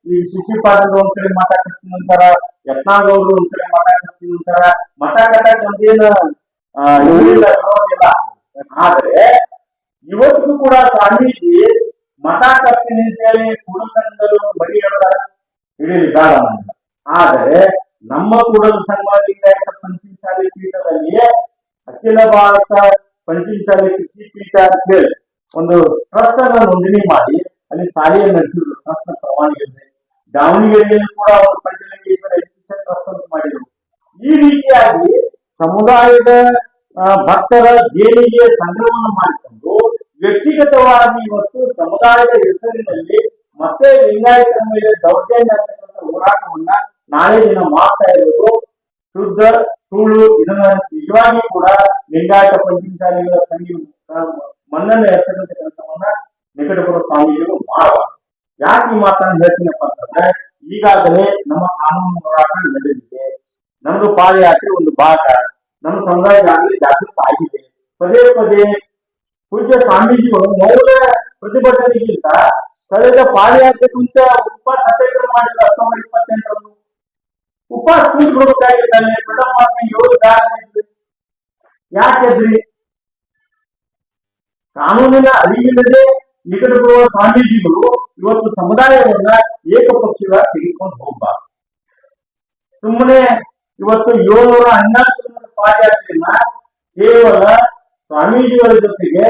ಈ ಶಿಶಿ ಪಾಟೀಲ್ ಒಂದ್ ಕಡೆ ಮಠ ಕಟ್ತೀನಿ ಅಂತಾರ ಯತ್ನಾಗೌಡರು ಒಂದ್ ಕಡೆ ಮಠ ಕಟ್ತೀನಿ ಅಂತಾರ ಕಟ್ಟಕ್ ಒಂದೇನು ಆದ್ರೆ, ಇವತ್ತು ಕೂಡ ಸ್ವಾಮೀಜಿ ಮಠ ಕಟ್ತೀನಿ ಅಂತೇಳಿ ಕುಡುಕಂದಲು ಬಡಿ ಹೇಳ್ತಾರ ಹಿಡೀಲಿ, ಬೇಡ ಆದರೆ, ನಮ್ಮ ಕೂಡಲು ಸಂಘ ಪಂಚಮಸಾಲಿ ಪೀಠದಲ್ಲಿಯೇ ಅಖಿಲ ಭಾರತ ಪಂಚಮಸಾಲಿ ಕೃಷಿ ಪೀಠ ಅಂತ ಹೇಳಿ ಒಂದು ಟ್ರಸ್ಟ್ ಅನ್ನ ನೋಂದಣಿ ಮಾಡಿ, ಅಲ್ಲಿ ಶಾಲೆಯನ್ನು ನಡೆಸಿದ್ರು ಟ್ರಸ್ಟ್ ಪರವಾನಗಿ ದಾವಣಗೆರೆಯಲ್ಲಿ ಕೂಡ ಅವರು ಪಂಚಲಿಂಗ ಎಜುಕೇಶನ್ ಟ್ರಸ್ಟ್ ಅಂತ ಮಾಡಿದರು. ಈ ರೀತಿಯಾಗಿ ಸಮುದಾಯದ ಭಕ್ತರ ದೇಣಿಗೆ ಸಂಗ್ರಹವನ್ನು ಮಾಡಿಕೊಂಡು ವ್ಯಕ್ತಿಗತವಾಗಿ ಇವತ್ತು ಸಮುದಾಯದ ಹೆಸರಿನಲ್ಲಿ ಮತ್ತೆ ಲಿಂಗಾಯತರ ಮೇಲೆ ದೌರ್ಜನ್ಯ ಅಂತಕ್ಕಂಥ ಹೋರಾಟವನ್ನ ನಾಳೆ ದಿನ ಮಾಡ್ತಾ ಇರೋದು. ಶುದ್ಧ, ಸುಳ್ಳು, ಇದನ್ನ ನಿಜವಾಗಿ ಕೂಡ ಲಿಂಗಾಯತ ಪಂಚಮಸಾಲಿಗಳ ಸಂಘ ಮನ್ನಣೆ ಎತ್ತಕ್ಕಂಥ ಕೆಲಸವನ್ನ ನಿಕಟಪುರ ಸ್ವಾಮೀಜಿಗಳು ಮಾಡಬಾರ್ದು. ಯಾಕೆ ಈ ಮಾತನ್ನ ಹೇಳ್ತೀನಪ್ಪ ಅಂತಂದ್ರೆ, ಈಗಾಗಲೇ ನಮ್ಮ ಕಾನೂನು ಹೋರಾಟ ನಡೆದಿದೆ. ನಮ್ದು ಪಾದಯಾತ್ರೆ ಒಂದು ಭಾಗ. ನಮ್ಮ ಸಮುದಾಯ ಆಗಲಿ ಜಾಗೃತ ಆಗಿದೆ ಪದೇ ಪದೇ ಪೂಜ್ಯ ಸ್ವಾಮೀಜಿಗಳು ಮೌಲ್ಯ ಪ್ರತಿಭಟನೆಗಿಂತ ಕಳೆದ ಪಾದಯಾತ್ರೆ ಮುಂಚೆ ಉಪವಾಸ ಸತ್ಯಾಗ್ರಹ ಮಾಡಿದ್ರು ಅಕ್ಟೋಬರ್ ಇಪ್ಪತ್ತೆಂಟರಂದು ಉಪವಾಸ ಕೂತ್ಕೊಳ್ಬೇಕಾಗಿದ್ದಾನೆ ಪಾರ್ಕ್ ಏಳು ಕಾರಣ ಯಾಕೆದ್ರಿ ಕಾನೂನಿನ ಅರಿವಿಲ್ಲದೆ ನಿಕಟಪೂರ್ವ ಸ್ವಾಮೀಜಿಗಳು ಇವತ್ತು ಸಮುದಾಯವನ್ನ ಏಕಪಕ್ಷೀಯ ತೆಗೆದುಕೊಂಡು ಹೋಗಬಾರ್ದು. ಸುಮ್ಮನೆ ಇವತ್ತು ಏಳ್ನೂರ ಕಿಲೋಮೀಟರ್ ಪಾದಯಾತ್ರೆಯನ್ನ ಕೇವಲ ಸ್ವಾಮೀಜಿಗಳ ಜೊತೆಗೆ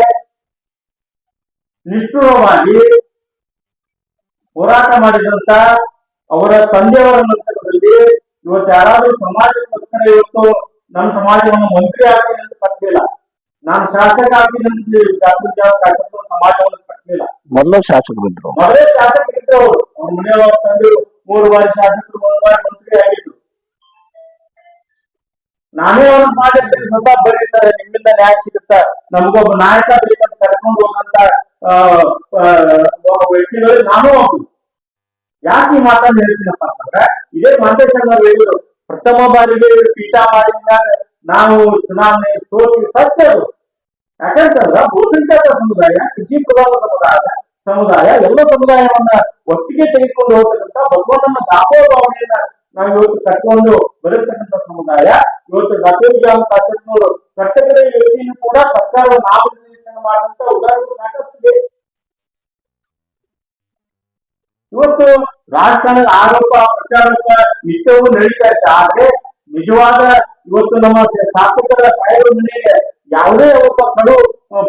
ನಿಷ್ಠುರವಾಗಿ ಹೋರಾಟ ಮಾಡಿದಂತ ಅವರ ತಂದೆಯವರ ಮಟ್ಟದಲ್ಲಿ ಇವತ್ತು ಯಾರಾದ್ರೂ ಸಮಾಜಕ್ಕೋಸ್ಕರ ಇವತ್ತು ನಮ್ಮ ಸಮಾಜವನ್ನು ಮಂತ್ರಿ ಆಗ್ತೀನಿ ಅಂತ ಕಟ್ಟಲಿಲ್ಲ ನಾನು ಶಾಸಕ ಆಗ್ತೀನಿ ಅಂತ ಜಾಫರ್ ಸಮಾಜವನ್ನು ಮೊದಲು ಮನೆಯವ್ರ ತಂದೆ ಮೂರು ಬಾರಿ ಶಾಸಕರು ಮಂತ್ರಿ ಆಗಿದ್ರು. ನಾನೇ ಒಂದು ಮಾಡಿದ್ರೆ ಸ್ವಲ್ಪ ಬರೀತಾರೆ, ನಿಮ್ಮಿಂದ ನ್ಯಾಯ ಸಿಗುತ್ತಾ? ನಮಗೊಬ್ಬ ನಾಯಕ ಬೇಕಂತ ಕರ್ಕೊಂಡು ಹೋಗಂತ ವ್ಯಕ್ತಿಗಳು ನಾನು ಒಬ್ಬ. ಯಾಕೆ ಈ ಮಾತನ್ನು ಹೇಳ್ತೀನಪ್ಪ ಅಂತಂದ್ರೆ, ಇದೇ ಅವ್ರು ಹೇಳಿದ್ರು. ಪ್ರಥಮ ಬಾರಿಗೆ ಪೀಠ ಮಾಡಿದಾಗ ನಾವು ಚುನಾವಣೆ ಸೋತಿ ಸತ್ಯ ಯಾಕಂತಂದ್ರ ಬಹುಸಂಖ್ಯಾತ ಸಮುದಾಯ ಕೃಷಿ ಪ್ರಧಾನ ಸಮುದಾಯ ಸಮುದಾಯ, ಎಲ್ಲ ಸಮುದಾಯವನ್ನ ಒಟ್ಟಿಗೆ ತೆಗೆದುಕೊಂಡು ಹೋಗ್ತಕ್ಕಂಥ ಭಗವಂತನ ದಾಸೋಭಾವನೆಯನ್ನ ನಾವು ಇವತ್ತು ಕಟ್ಕೊಂಡು ಬರತಕ್ಕಂಥ ಸಮುದಾಯ, ಇವತ್ತು ಡಾಕ್ಟರ್ ಜಾನ್ ಕಟ್ಟಕಡೆ ವ್ಯಕ್ತಿಯನ್ನು ಕೂಡ ಸರ್ಕಾರದ ನಾಮನಿರ್ದೇಶನ ಮಾಡುವಂತ ಉದಾಹರಣೆ ಸಾಕಷ್ಟಿದೆ ಇವತ್ತು ರಾಜಕಾರಣದ ಆರೋಪ ಪ್ರಚಾರಕ ನಿತ್ಯವೂ ನಡೀತಾ ಇದೆ ಆದ್ರೆ ನಿಜವಾದ ಇವತ್ತು ನಮ್ಮ ಶಾಸಕರ ಸಾಹೇಬರ ಮನೆಗೆ ಯಾವುದೇ ಒಬ್ಬ ಕಡು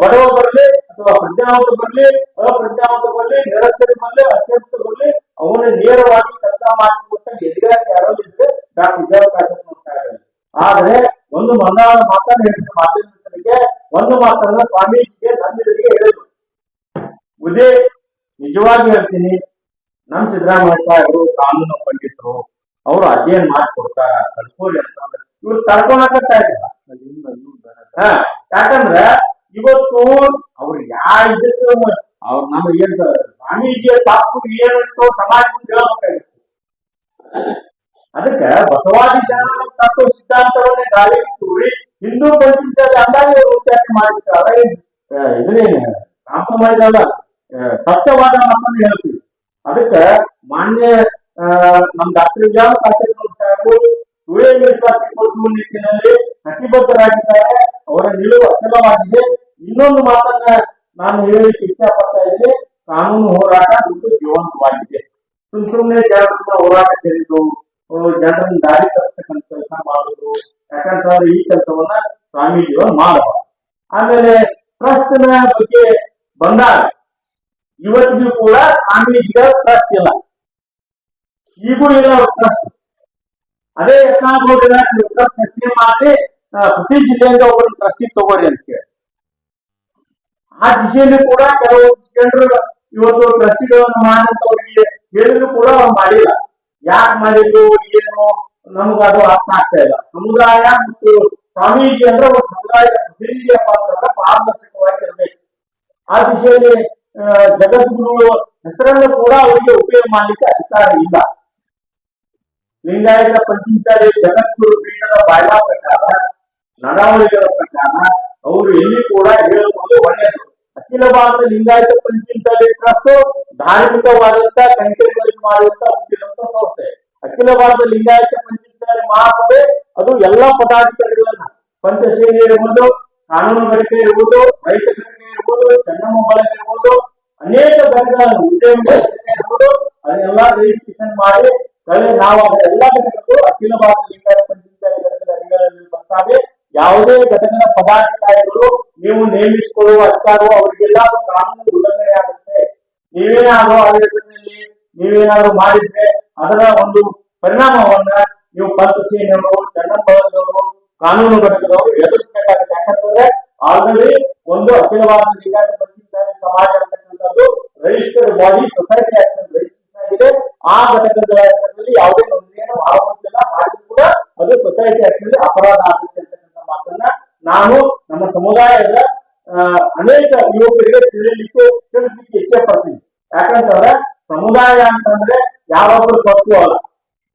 ಬಡವ ಬರಲಿ ಅಥವಾ ಪ್ರಜ್ಞಾವಂತ ಬರಲಿ, ಅಪ್ರಜ್ಞಾವಂತ ಬರಲಿ, ನಿರಕ್ಷರ ಬರಲಿ, ಅತ್ಯಂತ ಬರಲಿ, ಅವನ ನೇರವಾಗಿ ಕೆಲಸ ಮಾಡಿಕೊಟ್ಟ ಎದುರಾಗಿ ಯಾರೋ ಇದ್ರೆ ಡಾಕ್ಟರ್ ಇದ್ದಾರೆ. ಆದ್ರೆ ಒಂದು ಮಂದಾರ ಮಾತನ್ನ ಹೇಳಿದ ಮಾಧ್ಯಮಗಳಿಗೆ ಒಂದು ಮಾತನ್ನ ಸ್ವಾಮೀಜಿಗೆ ನಂದಿರಿಗೆ ಹೇಳಿದ್ರು ಉದೇ ನಿಜವಾಗಿ ಹೇಳ್ತೀನಿ ನಮ್ ಸಿದ್ದರಾಮಯ್ಯ ಅವರು ಕಾನೂನು ಪಂಡಿತರು, ಅವರು ಅಧ್ಯಯನ ಮಾಡಿಕೊಡ್ತಾರ ಕಲ್ಪೋರಿ ಅಂತಂದ್ರೆ ಇವ್ರು ಕರ್ಕೊಳಕತ್ತಾ ಇಲ್ಲ ಯಾಕಂದ್ರ ಇವತ್ತು ಅವ್ರು ಯಾ ಇದಕ್ಕೆ ನಮ್ಗೆ ನಮ್ಮ ಏನ್ ಸ್ವಾಮೀಜಿಯ ತಾಪು ಏನಂತ ಸಮಾಜ ಹೇಳಬೇಕಾಗಿತ್ತು. ಅದಕ್ಕೆ ಬಸವಾದಿ ಶರಣ ತತ್ವ ಸಿದ್ಧಾಂತವನ್ನೇ ಗಾಳಿ ತೋರಿ ಹಿಂದೂ ಪಂಚಾಯತ್ ಅಂದಾಗೆ ಉಚ್ಚಾರಣೆ ಉಚ್ಚಾರ ಮಾಡಿರ್ತಾರೆ ಇದನ್ನೇ ಕಾಂಪ್ರಮೈಸ್ ಅಲ್ಲ ಸತ್ಯವಾದ ಮಾತನ್ನು ಹೇಳ್ತೀವಿ. ಅದಕ್ಕೆ ಮಾನ್ಯ ಆ, ನಮ್ ಡಾಕ್ಟರ್ ವಿಜಯ ಕಾಶೇಶ್ವರ ಸಾಹೇಬರು ಮೀಸಲಾತಿ ಕೊಡುವ ನಿಟ್ಟಿನಲ್ಲಿ ಕಟಿಬದ್ಧರಾಗಿದ್ದಾರೆ ಅವರ ನಿಲುವು ಅಚಲವಾಗಿದೆ ಇನ್ನೊಂದು ಮಾತನ್ನ ನಾನು ಹೇಳಲಿಕ್ಕೆ ಇಷ್ಟಪಡ್ತಾ ಇದ್ದೀನಿ. ಕಾನೂನು ಹೋರಾಟ ಇದು ಜೀವಂತವಾಗಿದೆ. ಸುಮ್ ಸುಮ್ನೆ ಜನರನ್ನ ಹೋರಾಟ ಸೇರಿದ್ದು ಜನರನ್ನ ದಾರಿ ತರ್ತಕ್ಕಂಥ ಕೆಲಸ ಮಾಡುದು ಯಾಕಂತಂದ್ರೆ ಈ ಕೆಲಸವನ್ನ ಸ್ವಾಮೀಜಿಯವರು ಮಾಡಬಾರ್ದು. ಆಮೇಲೆ ಟ್ರಸ್ಟ್ನ ಬಗ್ಗೆ ಬಂದಾಗ, ಇವತ್ತಿಗೂ ಕೂಡ ಸ್ವಾಮೀಜಿಗಳ ಟ್ರಸ್ಟ್ ಇಲ್ಲ. ಈಗೂ ಇಲ್ಲ ಟ್ರಸ್ಟ್ ಅದೇ ಟ್ರಸ್ಟ್ ರಚನೆ ಮಾಡಿ ಪ್ರತಿ ಜಿಲ್ಲೆಯಿಂದ ಒಬ್ಬರು ಟ್ರಸ್ಟಿ ತಗೋರಿ ಅಂತ ಹೇಳಿ. ಆ ದಿಶೆಯಲ್ಲಿ ಕೂಡ ಕೆಲವು ಜನರು ಇವತ್ತು ಟ್ರಸ್ಟಿಗಳನ್ನು ಮಾಡಿದಂತವರಿಗೆ ಹೇಳಿದ್ರು ಕೂಡ ಅವ್ರು ಮಾಡಿಲ್ಲ. ಯಾಕೆ ಮಾಡಿದ್ರು, ಏನು, ನಮ್ಗೆ ಅದು ಅರ್ಥ ಆಗ್ತಾ ಇಲ್ಲ. ಸಮುದಾಯ ಮತ್ತು ಸ್ವಾಮೀಜಿ ಅಂದ್ರೆ ಒಂದು ಸಮುದಾಯದ ಪ್ರತಿನಿಧಿಯ ಪಾತ್ರ ಪಾರದರ್ಶಕವಾಗಿ ಇರಬೇಕು. ಆ ದಿಶೆಯಲ್ಲಿ ಜಗದ್ಗುರು ಹೆಸರನ್ನು ಕೂಡ ಅವರಿಗೆ ಉಪಯೋಗ ಮಾಡಲಿಕ್ಕೆ ಅಧಿಕಾರ ಇಲ್ಲ. ಲಿಂಗಾಯತ ಪಂಚಾಯತ್ ಜಗದ್ಗುರು ಪೀಠದ ಬಾಯ್ಲ ಪ್ರಕಾರ, ನಡಾವಳಿಗಳ ಪ್ರಕಾರ, ಅವರು ಎಲ್ಲಿ ಕೂಡ ಹೇಳುವುದು ಒಳ್ಳೆಯದು. ಅಖಿಲ ಭಾರತ ಲಿಂಗಾಯತ ಪಂಚಾಯತ್ ಟ್ರಸ್ಟ್ ಧಾರ್ಮಿಕವಾದಂತಹ ಕೈಂಕರ್ಯಗಳನ್ನು ಮಾಡುವಂತಹ ಹುಟ್ಟಿದಂತ ಸಂಸ್ಥೆ ಅಖಿಲ ಭಾರತ ಲಿಂಗಾಯತ ಪಂಚಾಯತ್ ಮಹಾಸಭೆ ಅದು ಎಲ್ಲಾ ಪದಾಧಿಕಾರಿಗಳನ್ನ ಪಂಚಶೇರಿ ಇರ್ಬೋದು ಕಾನೂನುಗಾರಿಕೆ ಇರ್ಬೋದು, ರೈತ ಘಟನೆ ಇರ್ಬೋದು ಚೆನ್ನಮ್ಮ ಬಳಕೆ ಅನೇಕ ಘಟಕಗಳ ಉದ್ಯಮಗಳು ಅದನ್ನೆಲ್ಲ ರಿಜಿಸ್ಟ್ರೇಷನ್ ಮಾಡಿ, ಕಳೆ ನಾವು ಎಲ್ಲ ಘಟಕಗಳು ಅಖಿಲ ಭಾರತ ಲಿಂಗಾಯತ ಬರ್ತಾವೆ ಯಾವುದೇ ಘಟಕದ ಪದಾಧಿಕಾರಿಗಳು ನೀವು ನೇಮಿಸಿಕೊಳ್ಳುವ ಅಧಿಕಾರವು ಅವರಿಗೆಲ್ಲ ಕಾನೂನು ಉಲ್ಲಂಘನೆ ಆಗುತ್ತೆ. ನೀವೇನಾದ್ರೂ ಆಡಳಿತದಲ್ಲಿ ನೀವೇನಾದ್ರೂ ಮಾಡಿದ್ರೆ ಅದರ ಒಂದು ಪರಿಣಾಮವನ್ನ ನೀವು ಪಂಚಸೇನವರು ಚನ್ನಪ್ಪನವರು ಕಾನೂನು ಘಟಕದವರು ಎದುರಿಸಬೇಕಾಗುತ್ತೆ. ಯಾಕಂತಂದ್ರೆ, ಆಲ್ರೆಡಿ ಒಂದು ಅಖಿಲ Bharata Lingayat Panchayat Samaja registered body society act register ಆಗಿದೆ. ಆ ಘಟಕದ ಯಾವುದೇ ನೋಂದಣಿಯನ್ನು ಮಾಡುವಂತಿಲ್ಲ ಮಾಡಿದ್ರು ಕೂಡ ಅದು ಸೊಸೈಟಿ ಆಕ್ಟ್ನಲ್ಲಿ ಅಪರಾಧ ಆಗುತ್ತೆ ಅಂತಕ್ಕಂಥ ಮಾತನ್ನ ನಾನು ನಮ್ಮ ಸಮುದಾಯದ ಅನೇಕ ಯುವಕರಿಗೆ ತಿಳಿಯಲಿಕ್ಕೆ ತಿಳಿಸ್ಲಿಕ್ಕೆ ಇಚ್ಛೆ ಪಡ್ತೀನಿ ಯಾಕಂತಂದ್ರೆ ಸಮುದಾಯ ಅಂತಂದ್ರೆ ಯಾರೊಬ್ಬರು ಸತ್ತು ಅಲ್ಲ.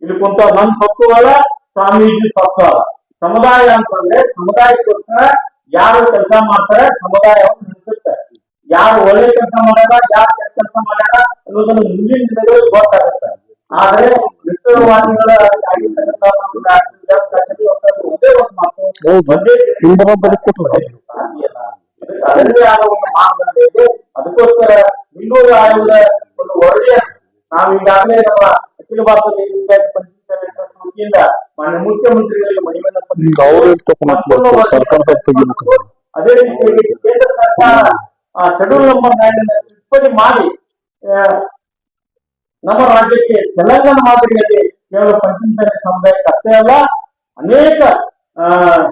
ಇಲ್ಲಿ ಕುಂತ ನನ್ ಸತ್ತು ಅಲ್ಲ, ಸ್ವಾಮೀಜಿ ಸತ್ತು ಅಲ್ಲ. ಸಮುದಾಯ ಅಂತಂದ್ರೆ ಸಮುದಾಯಕ್ಕೋಸ್ಕರ ಯಾರು ಕೆಲಸ ಮಾಡ್ತಾರೆ, ಸಮುದಾಯವನ್ನು ನಡೆಸುತ್ತೆ ಯಾರು ಒಳ್ಳೆ ಕೆಲಸ ಮಾಡಲ್ಲ ಯಾರು ಅನ್ನೋದನ್ನು ಮುಂದಿನ ದಿನಗಳಲ್ಲಿ ಗೊತ್ತಾಗುತ್ತೆ ಆದ್ರೆ ಒಂದೇ ಒಂದು ಮಾತು. ಒಂದೇ ಹಿಂದರ ಬದುಕೊಟ್ರು. ಸಾಧ್ಯ ಅದರದೇ ಆದ ಒಂದು ಮಾನದಂಡ ಇದೆ ಅದಕ್ಕೋಸ್ಕರ ಹಿಂದೂರು ಆಯೋಗದ ಒಂದು ಒಳ್ಳೆಯ ನಾವು ಈಗಾಗಲೇ ನಮ್ಮ ಅಖಿಲ ಭಾರತ ವತಿಯಿಂದ ಮಾನ್ಯ ಮುಖ್ಯಮಂತ್ರಿಗಳಿಗೆ ಮನವಿಯನ್ನ. ಅದೇ ರೀತಿಯಾಗಿ ಕೇಂದ್ರ ಸರ್ಕಾರ ಆ ಶೆಡ್ಯೂಲ್ ನಂಬರ್ ನೈನ್ ತಿದ್ದುಪಡಿ ಮಾಡಿ ನಮ್ಮ ರಾಜ್ಯಕ್ಕೆ ತೆಲಂಗಾಣ ಮಾದರಿಯಲ್ಲಿ ಕೇವಲ ಪಂಚಾಯತ್ ಸಮುದಾಯ ಅಷ್ಟೇ ಅಲ್ಲ ಅನೇಕ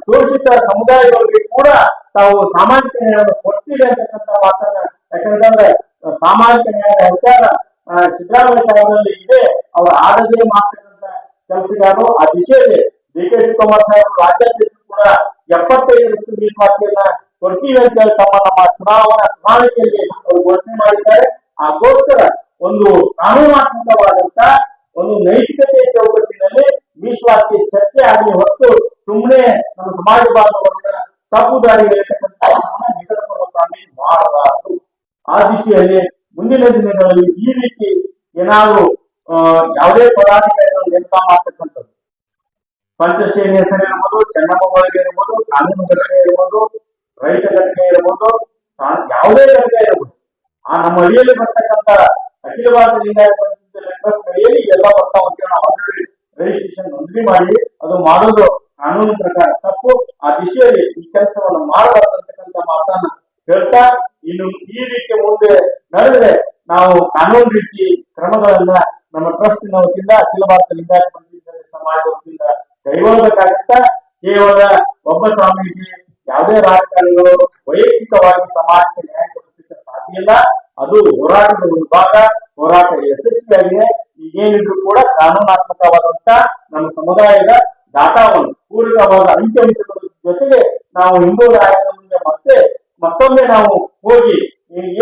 ಶೋಷಿತ ಸಮುದಾಯಗಳಿಗೆ ಕೂಡ ತಾವು ಸಾಮಾಜಿಕ ನ್ಯಾಯವನ್ನು ಕೊಡ್ತೀವಿ ಅಂತಕ್ಕಂಥ ಮಾತನ್ನ ಯಾಕಂತಂದ್ರೆ ಸಾಮಾಜಿಕ ನ್ಯಾಯದ ಆ, ಸಿದ್ದರಾಮಯ್ಯ ಸಾಹೇಬರಲ್ಲಿ ಇದೆ. ಅವರು ಆಡದೇ ಮಾಡ್ತಕ್ಕಂಥ ಕೆಲಸಗಾರರು ಆ ದಿಶೆಯಲ್ಲಿ ಡಿ ಕೆ ಶಿವಕುಮಾರ್ ಸಾಹೇಬರು ರಾಜ್ಯಾಧ್ಯಕ್ಷರು ಕೂಡ ಎಪ್ಪತ್ತೈದರಷ್ಟು ಮೀಸಲಾತಿಯನ್ನ ಕೊಡ್ತೀವಿ ಅಂತ ಹೇಳಿ ತಮ್ಮ ನಮ್ಮ ಚುನಾವಣಾ ಪ್ರಣಾಳಿಕೆಯಲ್ಲಿ ಅವರು ಘೋಷಣೆ ಮಾಡಿದ್ದಾರೆ. ಆಗೋಸ್ಕರ ಒಂದು ಕಾನೂನಾತ್ಮಕವಾದಂತ ಒಂದು ನೈತಿಕತೆಯ ಚೌಕಟ್ಟಿನಲ್ಲಿ ಮೀಸಲಾತಿ ಚರ್ಚೆ ಆಗಲಿ ಹೊತ್ತು ಸುಮ್ಮನೆ ನಮ್ಮ ಸಮಾಜ ಬಾಂಧವರ ತಪ್ಪು ನಿಕಟಪೂರ್ವ ಸ್ವಾಮಿ ಮಾಡಬಾರದು. ಆ ದಿಶೆಯಲ್ಲಿ ಮುಂದಿನ ದಿನಗಳಲ್ಲಿ ಈ ರೀತಿ ಏನಾದ್ರು ಯಾವುದೇ ಪದಾಧಿಕಾರಿಗಳು ನೇಮಕ ಮಾಡ್ತಕ್ಕಂಥದ್ದು. ಪಂಚಶ್ರೇಣಿ ಹೆಸರು ಇರ್ಬೋದು ಚೆನ್ನಮ್ಮ ಇರ್ಬೋದು, ಕಾನೂನು ಘಟನೆ ಇರ್ಬೋದು, ರೈತ ಘಟನೆ ಇರ್ಬೋದು ಯಾವುದೇ ಘಟನೆ ಇರ್ಬೋದು. ಆ ನಮ್ಮ ಹಳ್ಳಿಯಲ್ಲಿ ಬರ್ತಕ್ಕಂತ ಅಖಿಲ ಭಾರತ ಎಲ್ಲ ಬರ್ತಾವ ಅಂತ ನಾವು ಆಲ್ರೆಡಿ ರಿಜಿಸ್ಟ್ರೇಷನ್ ನೋಂದಣಿ ಮಾಡಿ, ಅದು ಮಾಡೋದು ಕಾನೂನು ಪ್ರಕಾರ ತಪ್ಪು. ಆ ದಿಶೆಯಲ್ಲಿ ಈ ಕೆಲಸವನ್ನು ಮಾಡಬಾರ್ದಂತಕ್ಕಂತ ಮಾತನ್ನ ಹೇಳ್ತಾ, ಇನ್ನು ಈ ರೀತಿ ಮುಂದೆ ನಡೆದ್ರೆ ನಾವು ಕಾನೂನು ರೀತಿ ಕ್ರಮಗಳನ್ನ ನಮ್ಮ ಟ್ರಸ್ಟ್ ವತಿಯಿಂದ ಅಖಿಲ ಭಾರತ ಲಿಂಗಾಯತ ಸಮಾಜ ವತಿಯಿಂದ ಕೈಗೊಳ್ಳಬೇಕಾಗತ್ತ. ಕೇವಲ ಒಬ್ಬ ಸ್ವಾಮೀಜಿ, ಯಾವುದೇ ರಾಜಕಾರಣಿಗಳು ವೈಯಕ್ತಿಕವಾಗಿ ಸಮಾಜಕ್ಕೆ ನ್ಯಾಯ ಇಲ್ಲ ಅದು ಹೋರಾಟದ ಒಂದು ಭಾಗ ಹೋರಾಟ ಯಶಸ್ವಿಯಾಗಿದೆ. ಈಗೇನಿದ್ರು ಕೂಡ ಕಾನೂನಾತ್ಮಕವಾದಂತ ನಮ್ಮ ಸಮುದಾಯದ ಡಾಟಾವನ್ನು ಪೂರಕವಾದ ಅಂಕಿಅಂಶಗಳ ಜೊತೆಗೆ ನಾವು ಹಿಂದೂ ಮುಂದೆ ಮತ್ತೆ ಮತ್ತೊಮ್ಮೆ ನಾವು ಹೋಗಿ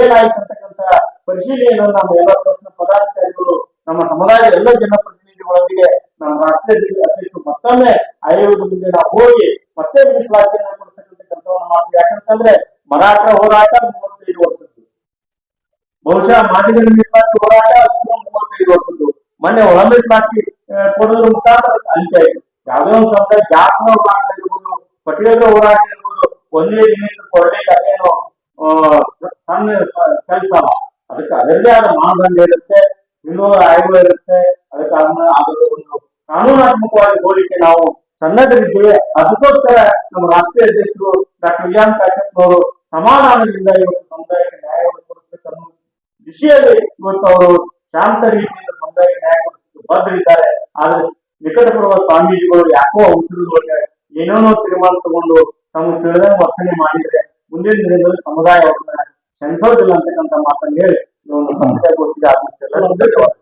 ಏನಾಯ್ತು ಅಂತಕ್ಕಂಥ ಪರಿಶೀಲನೆಯನ್ನು ನಮ್ಮ ಎಲ್ಲ ಪ್ರಶ್ನೆ ಪದಾಧಿಕಾರಿಗಳು, ನಮ್ಮ ಸಮುದಾಯದ ಎಲ್ಲ ಜನಪ್ರತಿನಿಧಿಗಳೊಂದಿಗೆ ನಮ್ಮ ರಾಷ್ಟ್ರೀಯ ಅಧ್ಯಕ್ಷರು ಮತ್ತೊಮ್ಮೆ ಆಯೋಗದ ಮುಂದೆ ನಾವು ಹೋಗಿ ಮತ್ತೆ ಮೀಸಲಾತಿಯನ್ನು ಕೊಡ್ತಕ್ಕಂಥ ಕೆಲಸವನ್ನು ಮಾಡ್ತೀವಿ. ಯಾಕಂತಂದ್ರೆ ಮರಾಠ ಹೋರಾಟ ಬಹುಶಃ ಮಾದಿಗರ ಮೀಸಲಾತಿ ಹೋರಾಟ ಇರುವಂತದ್ದು ಮೊನ್ನೆ ಒಳ ಮೀಸಲಾತಿ ಆ, ಕೊಡೋದ್ರ ಮುಖಾಂತರ ಆಯ್ತು. ಯಾವುದೋ ಒಂದು ಸಮುದಾಯ ಜಾತಕ ಹೋರಾಟ ಇರ್ಬೋದು ಪಟಿಯರ ಹೋರಾಟ ಇರ್ಬೋದು ಒಂದೇ ದಿನ ಆ, ಸಣ್ಣ ಕೆಲಸ ಅದಕ್ಕೆ ಅದರದೇ ಆದ ಮಾನದಂಡ ಇರುತ್ತೆ ವಿನೋದ ಆಯೋಗ ಇರುತ್ತೆ ಅದಕ್ಕೆ ಅದರ ಒಂದು ಕಾನೂನಾತ್ಮಕವಾಗಿ ಹೋಲಿಕೆ ನಾವು ಸನ್ನದ್ಧರಿದ್ದೇವೆ. ಅದಕ್ಕೋಸ್ಕರ ನಮ್ಮ ರಾಷ್ಟ್ರೀಯ ಅಧ್ಯಕ್ಷರು ಡಾಕ್ಟರ್ ವಿಜಯನ್ ಕಾಶ್ಯಪ್ನವರು ಸಮಾಧಾನದಿಂದ ಇವತ್ತು ಸಮುದಾಯಕ್ಕೆ ನ್ಯಾಯವನ್ನು ಕೊಡಿಸಬೇಕನ್ನೋ ದಿಶೆಯಲ್ಲಿ ಇವತ್ತು ಅವರು ಶಾಂತ ರೀತಿಯಿಂದ ಸಮುದಾಯ ನ್ಯಾಯ ಕೊಡಿಸಲು ಬದ್ಧರಿದ್ದಾರೆ ಆದ್ರೆ ನಿಕಟಪೂರ್ವ ಸ್ವಾಮೀಜಿಗಳು ಯಾಕೋ ಉಸಿರುಗಳಿಗೆ ಏನೇನೋ ತೀರ್ಮಾನ ತಗೊಂಡು ತಮಗೆ ತಿಳಿದ ವರ್ತನೆ ಮಾಡಿದ್ರೆ ಮುಂದಿನ ದಿನದಲ್ಲಿ ಸಮುದಾಯ ಅವ್ರನ್ನ ಅಂತಕ್ಕಂಥ ಮಾತನ್ನು ಹೇಳಿ ಒಂದು ಸಂಸ್ಥೆಗೋಷ್ಠಿಗೆ ಆಗಮಿಸ್ತೆಲ್ಲ ಧನ್ಯವಾದ